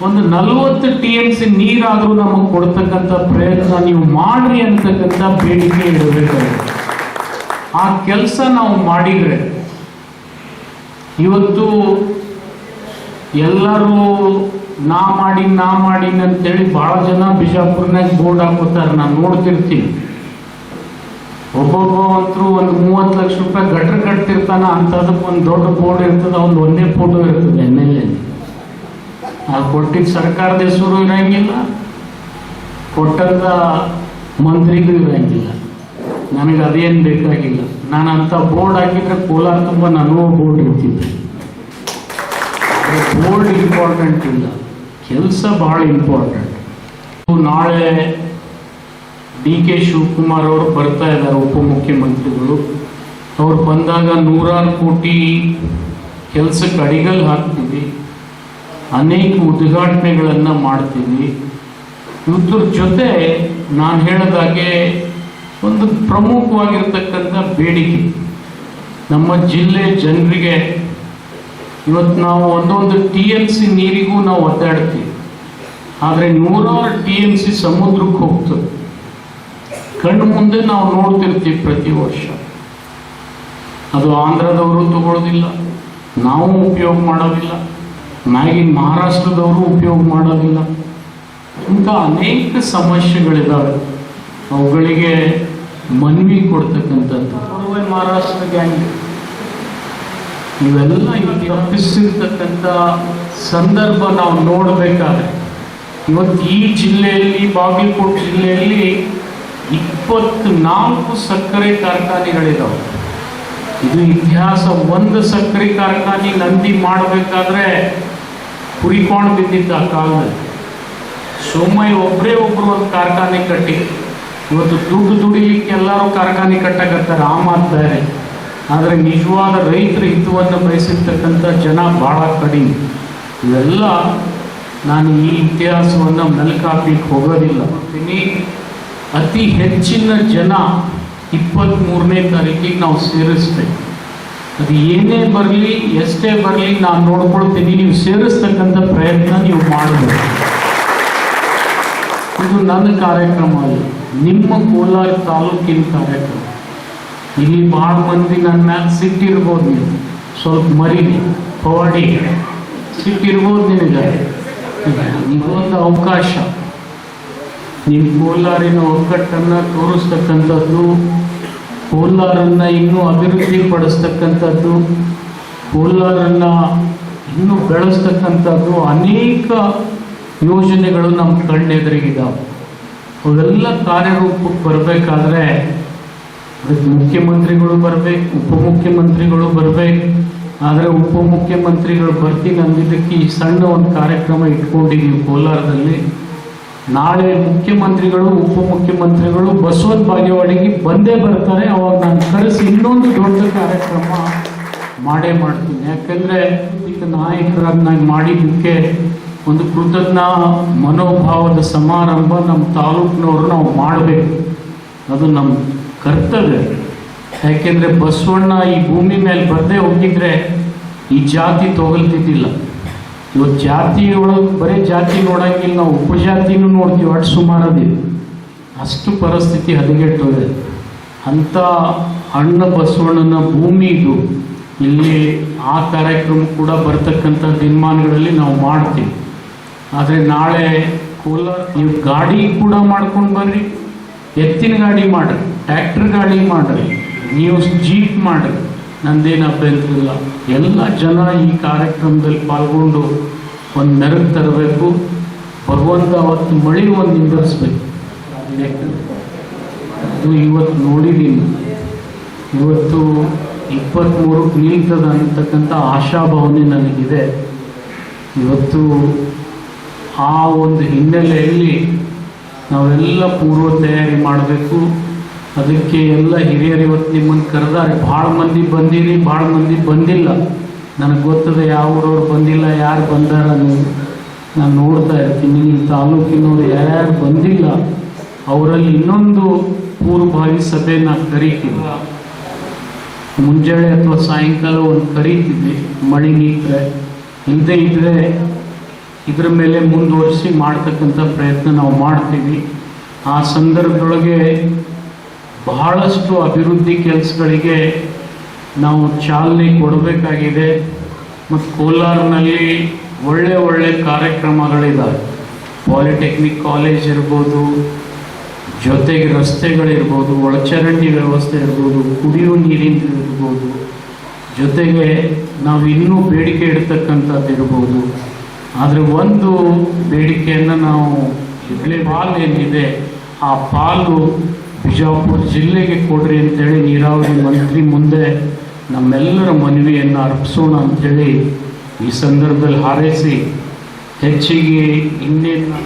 ಒಂದು ನಲವತ್ತು ಟಿ ಎಂ ಸಿ ನೀರಾದರೂ ನಮಗೆ ಕೊಡ್ತಕ್ಕಂಥ ಪ್ರಯತ್ನ ನೀವು ಮಾಡ್ರಿ ಅಂತಕ್ಕಂಥ ಬೇಡಿಕೆ ಇಡಬೇಕಾಗುತ್ತೆ ಆ ಕೆಲಸ ನಾವು ಮಾಡಿದರೆ ಇವತ್ತು ಎಲ್ಲರೂ ನಾ ಮಾಡಿ ನಾ ಮಾಡಿ ಅಂತೇಳಿ ಭಾಳ ಜನ ಬಿಜಾಪುರ್ನಾಗ ಬೋರ್ಡ್ ಹಾಕೋತಾರೆ, ನಾನು ನೋಡ್ತಿರ್ತೀನಿ. ಒಬ್ಬೊಬ್ಬ ಅಂತೂ ಒಂದು ಮೂವತ್ತು ಲಕ್ಷ ರೂಪಾಯಿ ಗಟ್ರ ಕಟ್ತಿರ್ತಾನ ಅಂತದಕ್ಕೆ ಒಂದು ದೊಡ್ಡ ಬೋರ್ಡ್ ಇರ್ತದೆ ಒಂದು ಒಂದೇ ಫೋಟೋ ಇರ್ತದೆ ಎಂ ಎಲ್ ಎ ಆ ಕೊಟ್ಟಿದ್ದ ಸರ್ಕಾರದ ಹೆಸರು ಇರಂಗಿಲ್ಲ, ಕೊಟ್ಟಂತ ಮಂತ್ರಿಗೂ ಇರಂಗಿಲ್ಲ. ನನಗೆ ಅದೇನು ಬೇಕಾಗಿಲ್ಲ. ನಾನು ಅಂತ ಬೋರ್ಡ್ ಹಾಕಿದ್ರೆ ಕೋಲಾರ ತುಂಬ ನನಗೂ ಬೋರ್ಡ್ ಇರ್ತಿದ್ದೆ ಬೋರ್ಡ್ ಇಂಪಾರ್ಟೆಂಟ್ ಇಲ್ಲ. ಕೆಲಸ ಭಾಳ ಇಂಪಾರ್ಟೆಂಟ್. ನಾಳೆ ಡಿ ಕೆ ಶಿವಕುಮಾರ್ ಅವರು ಬರ್ತಾ ಇದ್ದಾರೆ ಉಪಮುಖ್ಯಮಂತ್ರಿಗಳು. ಅವ್ರು ಬಂದಾಗ ನೂರಾರು ಕೋಟಿ ಕೆಲಸಕ್ಕೆ ಅಡಿಗಲ್ಲಿ ಹಾಕ್ತೀವಿ. ಅನೇಕ ಉದ್ಘಾಟನೆಗಳನ್ನು ಮಾಡ್ತೀವಿ ಇದ್ರ ಜೊತೆ ನಾನು ಹೇಳಿದಾಗೆ ಒಂದು ಪ್ರಮುಖವಾಗಿರ್ತಕ್ಕಂಥ ಬೇಡಿಕೆ. ನಮ್ಮ ಜಿಲ್ಲೆ ಜನರಿಗೆ ಇವತ್ತು ನಾವು ಒಂದೊಂದು ಟಿ ಎಂ ಸಿ ನೀರಿಗೂ ನಾವು ಒದ್ದಾಡ್ತೀವಿ. ಆದರೆ ನೂರಾರು ಟಿ ಎಂ ಸಿ ಸಮುದ್ರಕ್ಕೆ ಹೋಗ್ತದೆ. ಕಣ್ಣು ಮುಂದೆ ನಾವು ನೋಡ್ತಿರ್ತೀವಿ ಪ್ರತಿ ವರ್ಷ. ಅದು ಆಂಧ್ರದವರು ತಗೊಳ್ಳೋದಿಲ್ಲ ನಾವು ಉಪಯೋಗ ಮಾಡೋದಿಲ್ಲ. ಮ್ಯಾಗಿನ ಮಹಾರಾಷ್ಟ್ರದವರು ಉಪಯೋಗ ಮಾಡೋದಿಲ್ಲ. ಇಂಥ ಅನೇಕ ಸಮಸ್ಯೆಗಳಿದ್ದಾವೆ ಅವುಗಳಿಗೆ ಮನವಿ ಕೊಡ್ತಕ್ಕಂಥದ್ದು. ಮಹಾರಾಷ್ಟ್ರ ಗ್ಯಾಂಗ್ ಇವೆಲ್ಲ ಇವತ್ತು ತಪ್ಪಿಸಿರ್ತಕ್ಕಂಥ ಸಂದರ್ಭ ನಾವು ನೋಡಬೇಕಾದ್ರೆ ಇವತ್ತು ಈ ಜಿಲ್ಲೆಯಲ್ಲಿ ಬಾಗಲಕೋಟೆ ಜಿಲ್ಲೆಯಲ್ಲಿ ಇಪ್ಪತ್ನಾಲ್ಕು ಸಕ್ಕರೆ ಕಾರ್ಖಾನೆಗಳಿದಾವೆ. ಇದು ಇತಿಹಾಸ ಒಂದು ಸಕ್ಕರೆ ಕಾರ್ಖಾನೆ ನಂದಿ ಮಾಡಬೇಕಾದ್ರೆ ಹುರಿಕೊಂಡು ಬಿದ್ದಿದ್ದ ಆ ಕಾಲದಲ್ಲಿ. ಸೋಮಯ್ಯ ಒಬ್ಬರೇ ಒಬ್ಬರು ಒಂದು ಕಾರ್ಖಾನೆ ಕಟ್ಟಿ. ಇವತ್ತು ದುಡ್ಡು ದುಡಿಲಿಕ್ಕೆ ಎಲ್ಲರೂ ಕಾರ್ಖಾನೆ ಕಟ್ಟಕತ್ತಾರೆ, ಆ ಮಾಡ್ತಾರೆ ಆದರೆ ನಿಜವಾದ ರೈತರ ಹಿತವನ್ನು ಬಯಸಿರ್ತಕ್ಕಂಥ ಜನ ಭಾಳ ಕಡಿಮೆ. ಇವೆಲ್ಲ ನಾನು ಈ ಇತಿಹಾಸವನ್ನು ಮೆಲುಕು ಹೋಗೋದಿಲ್ಲ. ಅತಿ ಹೆಚ್ಚಿನ ಜನ ಇಪ್ಪತ್ತ್ಮೂರನೇ ತಾರೀಕಿಗೆ ನಾವು ಸೇರಿಸ್ಬೇಕು. ಅದು ಏನೇ ಬರಲಿ, ಎಷ್ಟೇ ಬರಲಿ, ನಾನು ನೋಡ್ಕೊಳ್ತೀನಿ, ನೀವು ಸೇರಿಸ್ತಕ್ಕಂಥ ಪ್ರಯತ್ನ ನೀವು ಮಾಡಬೇಕು ಇದು ನನ್ನ ಕಾರ್ಯಕ್ರಮ ಅಲ್ಲ ನಿಮ್ಮ ಕೋಲಾರ ತಾಲೂಕಿನ ಕಾರ್ಯಕ್ರಮ. ಇಲ್ಲಿ ಭಾಳ ಮಂದಿ ನನ್ನ ಮ್ಯಾಲ ಸಿಟ್ಟಿರ್ಬೋದು ನೀವು. ಸ್ವಲ್ಪ ಮರಿಲಿ ಹೊಡಿ ಸಿಟ್ಟಿರ್ಬೋದು ನಿನಗೆ. ಇದೊಂದು ಅವಕಾಶ. ನಿಮ್ಮ ಕೋಲಾರಿನ ಒಗ್ಗಟ್ಟನ್ನು ತೋರಿಸ್ತಕ್ಕಂಥದ್ದು ಕೋಲಾರನ್ನು ಇನ್ನೂ ಅಭಿವೃದ್ಧಿ ಪಡಿಸ್ತಕ್ಕಂಥದ್ದು ಕೋಲಾರನ್ನು ಇನ್ನೂ ಬೆಳೆಸ್ತಕ್ಕಂಥದ್ದು ಅನೇಕ ಯೋಜನೆಗಳು ನಮ್ಮ ಕಣ್ಣೆದುರಿಗಿದ್ದಾವೆ ಅವೆಲ್ಲ ಕಾರ್ಯರೂಪಕ್ಕೆ ಬರಬೇಕಾದ್ರೆ ಅದಕ್ಕೆ ಮುಖ್ಯಮಂತ್ರಿಗಳು ಬರಬೇಕು, ಉಪಮುಖ್ಯಮಂತ್ರಿಗಳು ಬರಬೇಕು. ಆದರೆ ಉಪಮುಖ್ಯಮಂತ್ರಿಗಳು ಬರ್ತೀನಿ ಅಂದಿದ್ದಕ್ಕೆ ಈ ಸಣ್ಣ ಒಂದು ಕಾರ್ಯಕ್ರಮ ಇಟ್ಕೊಂಡಿದ್ದೀವಿ ಕೋಲಾರದಲ್ಲಿ. ನಾಳೆ ಮುಖ್ಯಮಂತ್ರಿಗಳು, ಉಪಮುಖ್ಯಮಂತ್ರಿಗಳು ಬಸವನ್ ಬಾಗೇವಾಡಿಗೆ ಬಂದೇ ಬರ್ತಾರೆ. ಅವಾಗ ನಾನು ಕರೆಸಿ ಇನ್ನೊಂದು ದೊಡ್ಡ ಕಾರ್ಯಕ್ರಮ ಮಾಡೇ ಮಾಡ್ತೀನಿ. ಯಾಕಂದರೆ ಈಗ ನಾಯಕರನ್ನಾಗಿ ಮಾಡಿದ್ದಕ್ಕೆ ಒಂದು ಕೃತಜ್ಞ ಮನೋಭಾವದ ಸಮಾರಂಭ ನಮ್ಮ ತಾಲೂಕಿನವರು ನಾವು ಮಾಡಬೇಕು. ಅದು ನಮ್ಮ ಕರ್ತವ್ಯ. ಯಾಕೆಂದರೆ ಬಸವಣ್ಣ ಈ ಭೂಮಿ ಮೇಲೆ ಬರದೇ ಹೋಗಿದ್ರೆ ಈ ಜಾತಿ ತೊಗಲ್ತಿದ್ದಿಲ್ಲ. ಇವತ್ತು ಜಾತಿ ಒಳಗೆ, ಬರೀ ಜಾತಿ ನೋಡಂಗಿಲ್ಲ, ನಾವು ಉಪಜಾತಿನೂ ನೋಡ್ತೀವಿ, ಅಷ್ಟು ಸುಮಾರದಿದೆ ಅಷ್ಟು ಪರಿಸ್ಥಿತಿ ಹದಗೆಟ್ಟೋದೆ. ಅಂಥ ಅಣ್ಣ ಬಸವಣ್ಣನ ಭೂಮಿ ಇದು. ಇಲ್ಲಿ ಆ ಕಾರ್ಯಕ್ರಮ ಕೂಡ ಬರ್ತಕ್ಕಂಥ ದಿನಮಾನಗಳಲ್ಲಿ ನಾವು ಮಾಡ್ತೀವಿ. ಆದರೆ ನಾಳೆ ಕೋಲಾರ, ನೀವು ಗಾಡಿ ಕೂಡ ಮಾಡ್ಕೊಂಡು ಬರ್ರಿ, ಎತ್ತಿನ ಗಾಡಿ ಮಾಡಿರಿ, ಟ್ರ್ಯಾಕ್ಟರ್ ಗಾಡಿ ಮಾಡಿರಿ, ನೀವು ಜೀಪ್ ಮಾಡ್ರಿ. ನಂದೇನು ಅಭ್ಯಂತರ ಇಲ್ಲ ಎಲ್ಲ ಜನ ಈ ಕಾರ್ಯಕ್ರಮದಲ್ಲಿ ಪಾಲ್ಗೊಂಡು ಒಂದು ಮೆರಗು ತರಬೇಕು. ಭಗವಂತ ಅವತ್ತು ಮಳೆ ಒಂದು ನಿಂದಿರಿಸ್ಬೇಕು. ಅದು ಇವತ್ತು ನೋಡಿದ್ದೀನಿ ಇವತ್ತು ಇಪ್ಪತ್ತ್ಮೂರಕ್ಕೆ ನಿಲ್ತದ ಅಂತಕ್ಕಂಥ ಆಶಾಭಾವನೆ ನನಗಿದೆ. ಇವತ್ತು ಆ ಒಂದು ಹಿನ್ನೆಲೆಯಲ್ಲಿ ನಾವೆಲ್ಲ ಪೂರ್ವ ತಯಾರಿ ಮಾಡಬೇಕು. ಅದಕ್ಕೆ ಎಲ್ಲ ಹಿರಿಯರು ಇವತ್ತು ನಿಮ್ಮನ್ನು ಕರೆದಾರೆ, ಭಾಳ ಮಂದಿ ಬಂದಿರಿ, ಭಾಳ ಮಂದಿ ಬಂದಿಲ್ಲ. ನನಗೆ ಗೊತ್ತದೆ ಯಾವ ಊರವ್ರು ಬಂದಿಲ್ಲ, ಯಾರು ಬಂದಾರ ನಾನು ನೋಡ್ತಾ ಇರ್ತೀನಿ ನಿಮ್ಮ ತಾಲೂಕಿನವ್ರು ಯಾರ್ಯಾರು ಬಂದಿಲ್ಲ, ಅವರಲ್ಲಿ ಇನ್ನೊಂದು ಪೂರ್ವಭಾವಿ ಸಭೆ ನಾನು ಕರೀತೀನಿ. ಮುಂಜಾನೆ ಅಥವಾ ಸಾಯಂಕಾಲ ಒಂದು ಕರೀತಿದ್ವಿ ಮಳೆ ನೀಟ್ರೆ ಇಲ್ಲದೆ ಇದ್ದರೆ ಇದ್ರ ಮೇಲೆ ಮುಂದುವರಿಸಿ ಮಾಡ್ತಕ್ಕಂಥ ಪ್ರಯತ್ನ ನಾವು ಮಾಡ್ತೀವಿ. ಆ ಸಂದರ್ಭದೊಳಗೆ ಬಹಳಷ್ಟು ಅಭಿವೃದ್ಧಿ ಕೆಲಸಗಳಿಗೆ ನಾವು ಚಾಲನೆ ಕೊಡಬೇಕಾಗಿದೆ ಮತ್ತು ಕೋಲಾರ್ನಲ್ಲಿ ಒಳ್ಳೆ ಒಳ್ಳೆ ಕಾರ್ಯಕ್ರಮಗಳಿದ್ದಾವೆ ಪಾಲಿಟೆಕ್ನಿಕ್ ಕಾಲೇಜ್ ಇರ್ಬೋದು, ಜೊತೆಗೆ ರಸ್ತೆಗಳಿರ್ಬೋದು, ಒಳಚರಂಡಿ ವ್ಯವಸ್ಥೆ ಇರ್ಬೋದು ಕುಡಿಯುವ ನೀರಿನ ಇರ್ಬೋದು, ಜೊತೆಗೆ ನಾವು ಇನ್ನೂ ಬೇಡಿಕೆ ಇಡ್ತಕ್ಕಂಥದ್ದು ಇರ್ಬೋದು. ಆದರೆ ಒಂದು ಬೇಡಿಕೆಯನ್ನು ನಾವು ಇಡ್ಲಿ ಪಾಲು ಏನಿದೆ, ಆ ಪಾಲು ಬಿಜಾಪುರ ಜಿಲ್ಲೆಗೆ ಕೊಡ್ರಿ ಅಂತೇಳಿ ನೀರಾವರಿ ಮಂತ್ರಿ ಮುಂದೆ ನಮ್ಮೆಲ್ಲರ ಮನವಿಯನ್ನು ಅರ್ಪಿಸೋಣ ಅಂತೇಳಿ ಈ ಸಂದರ್ಭದಲ್ಲಿ ಹಾರೈಸಿ ಹೆಚ್ಚಿಗೆ ಇನ್ನೇನು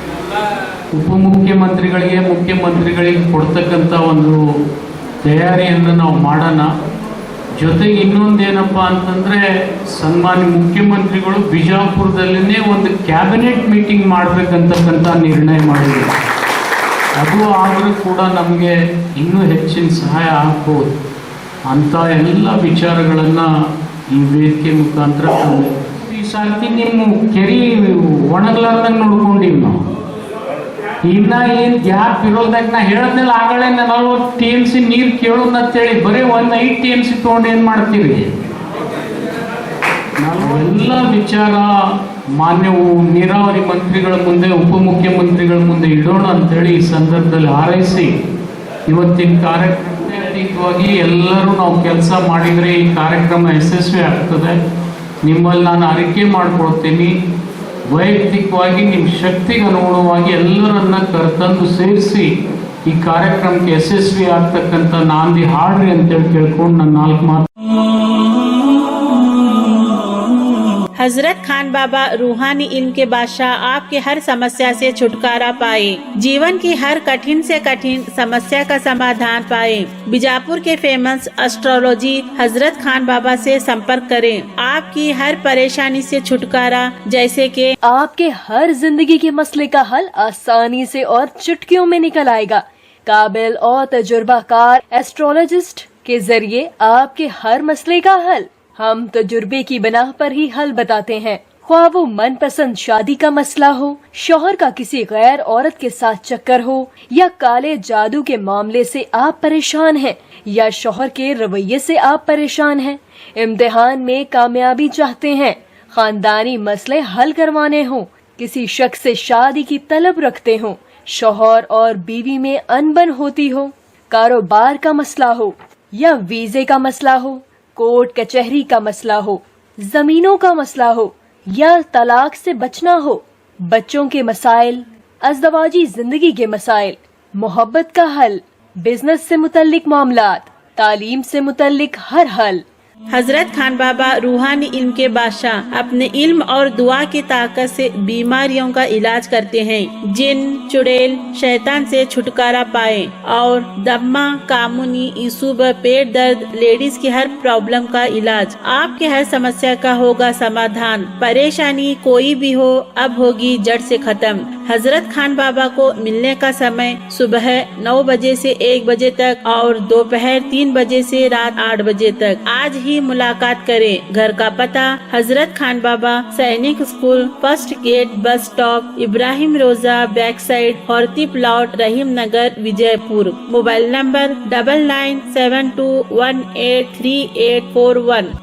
ಉಪಮುಖ್ಯಮಂತ್ರಿಗಳಿಗೆ, ಮುಖ್ಯಮಂತ್ರಿಗಳಿಗೆ ಕೊಡ್ತಕ್ಕಂಥ ಒಂದು ತಯಾರಿಯನ್ನು ನಾವು ಮಾಡೋಣ. ಜೊತೆಗೆ ಇನ್ನೊಂದೇನಪ್ಪ ಅಂತಂದರೆ ಸನ್ಮಾನ್ಯ ಮುಖ್ಯಮಂತ್ರಿಗಳು ಬಿಜಾಪುರದಲ್ಲೇ ಒಂದು ಕ್ಯಾಬಿನೆಟ್ ಮೀಟಿಂಗ್ ಮಾಡಬೇಕಂತಕ್ಕಂಥ ನಿರ್ಣಯ ಮಾಡಿದ್ರು. ಅದು ಆದರೂ ಕೂಡ ನಮಗೆ ಇನ್ನೂ ಹೆಚ್ಚಿನ ಸಹಾಯ ಆಗ್ಬೋದು ಅಂತ ಎಲ್ಲ ವಿಚಾರಗಳನ್ನು ಈ ವೇದಿಕೆ ಮುಖಾಂತರ. ಈ ಸರ್ತಿ ನಿಮ್ಮ ಕೆರೆ ಒಣಗ್ಲಾರ್ದಂಗೆ ನೋಡ್ಕೊಂಡಿವಿ ನಾವು ಇನ್ನ ಏನು ಗ್ಯಾಪ್ ಇರೋದಾಗ ನಾ ಹೇಳದ್ಮೇಲೆ ಆಗಲೇ ನಲವತ್ತು ಟಿ ಎಂ ಸಿ ನೀರು ಕೇಳೋದು ಅಂತೇಳಿ ಬರೀ ಒಂದು ಐದು ಟಿ ಎಂ ಸಿ ತೊಗೊಂಡು ಏನು ಮಾಡ್ತೀವಿ ಎಲ್ಲ ವಿಚಾರ ಮಾನ್ಯ ಉ- ನೀರಾವರಿ ಮಂತ್ರಿಗಳ ಮುಂದೆ, ಉಪಮುಖ್ಯಮಂತ್ರಿಗಳ ಮುಂದೆ ಇಡೋಣ ಅಂತೇಳಿ ಈ ಸಂದರ್ಭದಲ್ಲಿ ಹಾರೈಸಿ, ಇವತ್ತಿನ ಕಾರ್ಯಕ್ರಮಕ್ಕೆ ಅತೀತವಾಗಿ ಎಲ್ಲರೂ ನಾವು ಕೆಲಸ ಮಾಡಿದರೆ ಈ ಕಾರ್ಯಕ್ರಮ ಯಶಸ್ವಿ ಆಗ್ತದೆ. ನಿಮ್ಮಲ್ಲಿ ನಾನು ಅರಿಕೆ ಮಾಡ್ಕೊಳ್ತೀನಿ. ವೈಯಕ್ತಿಕವಾಗಿ ನಿಮ್ಮ ಶಕ್ತಿಗೆ ಅನುಗುಣವಾಗಿ ಎಲ್ಲರನ್ನ ಕರೆತಂದು ಸೇರಿಸಿ ಈ ಕಾರ್ಯಕ್ರಮಕ್ಕೆ ಯಶಸ್ವಿ ಆಗ್ತಕ್ಕಂಥ ನಾಂದಿ ಹಾಡ್ರಿ ಅಂತೇಳಿ ಕೇಳ್ಕೊಂಡು ನನ್ನ ನಾಲ್ಕು ಮಾತು हज़रत खान बाबा रूहानी इल्म के बादशाह आपके हर समस्या से छुटकारा पाए, जीवन की हर कठिन से कठिन समस्या का समाधान पाए। बीजापुर के फ़ेमस एस्ट्रोलॉजी हज़रत खान बाबा से संपर्क करें। आपकी हर परेशानी से छुटकारा, जैसे कि आपके हर ज़िंदगी के मसले का हल आसानी से और चुटकियों में निकल आएगा। काबिल और तजुर्बाकार एस्ट्रोलॉजिस्ट के ज़रिए आपके हर मसले का हल हम तजुर्बे की बिना पर ही हल बताते हैं। ख्वाह वो मनपसंद शादी का मसला हो, शोहर का किसी गैर औरत के साथ चक्कर हो, या काले जादू के मामले से आप परेशान हैं, या शोहर के रवैये से आप परेशान हैं। इम्तिहान में कामयाबी चाहते हैं, खानदानी मसले हल करवाने हों, किसी शख्स से शादी की तलब रखते हों, शोहर और बीवी में अनबन होती हो, कारोबार का मसला हो, या वीजे का मसला हो कोर्ट कचहरी का मसला हो, जमीनों का मसला हो, या तलाक से बचना हो, बच्चों के मसाइल, अजदवाजी ज़िंदगी के मसाइल, मोहब्बत का हल, बिज़नेस से मुतलिक मामला तालीम से मुतलिक हर हल। हज़रत खान बाबा रूहानी इल्म के बादशाह अपने इल्म और दुआ की ताकत से बीमारियों का इलाज करते हैं। जिन, चुड़ैल, शैतान से छुटकारा पाए और दम्मा, कामुनी, इसुब, पेट दर्द, लेडीज़ की हर प्रॉब्लम का इलाज। आपके हर समस्या का होगा समाधान। परेशानी कोई भी हो, अब होगी जड़ से खत्म। हज़रत खान बाबा को मिलने का समय सुबह नौ बजे से एक बजे तक और दोपहर तीन बजे से रात आठ बजे तक। आज ही मुलाकात करें। घर का पता, Hazrat Khan Baba, Sainik school, first gate, bus stop, Ibrahim Roja back side horti plot Rahim Nagar, Vijayapur. Mobile number double nine seven two one eight three eight four one.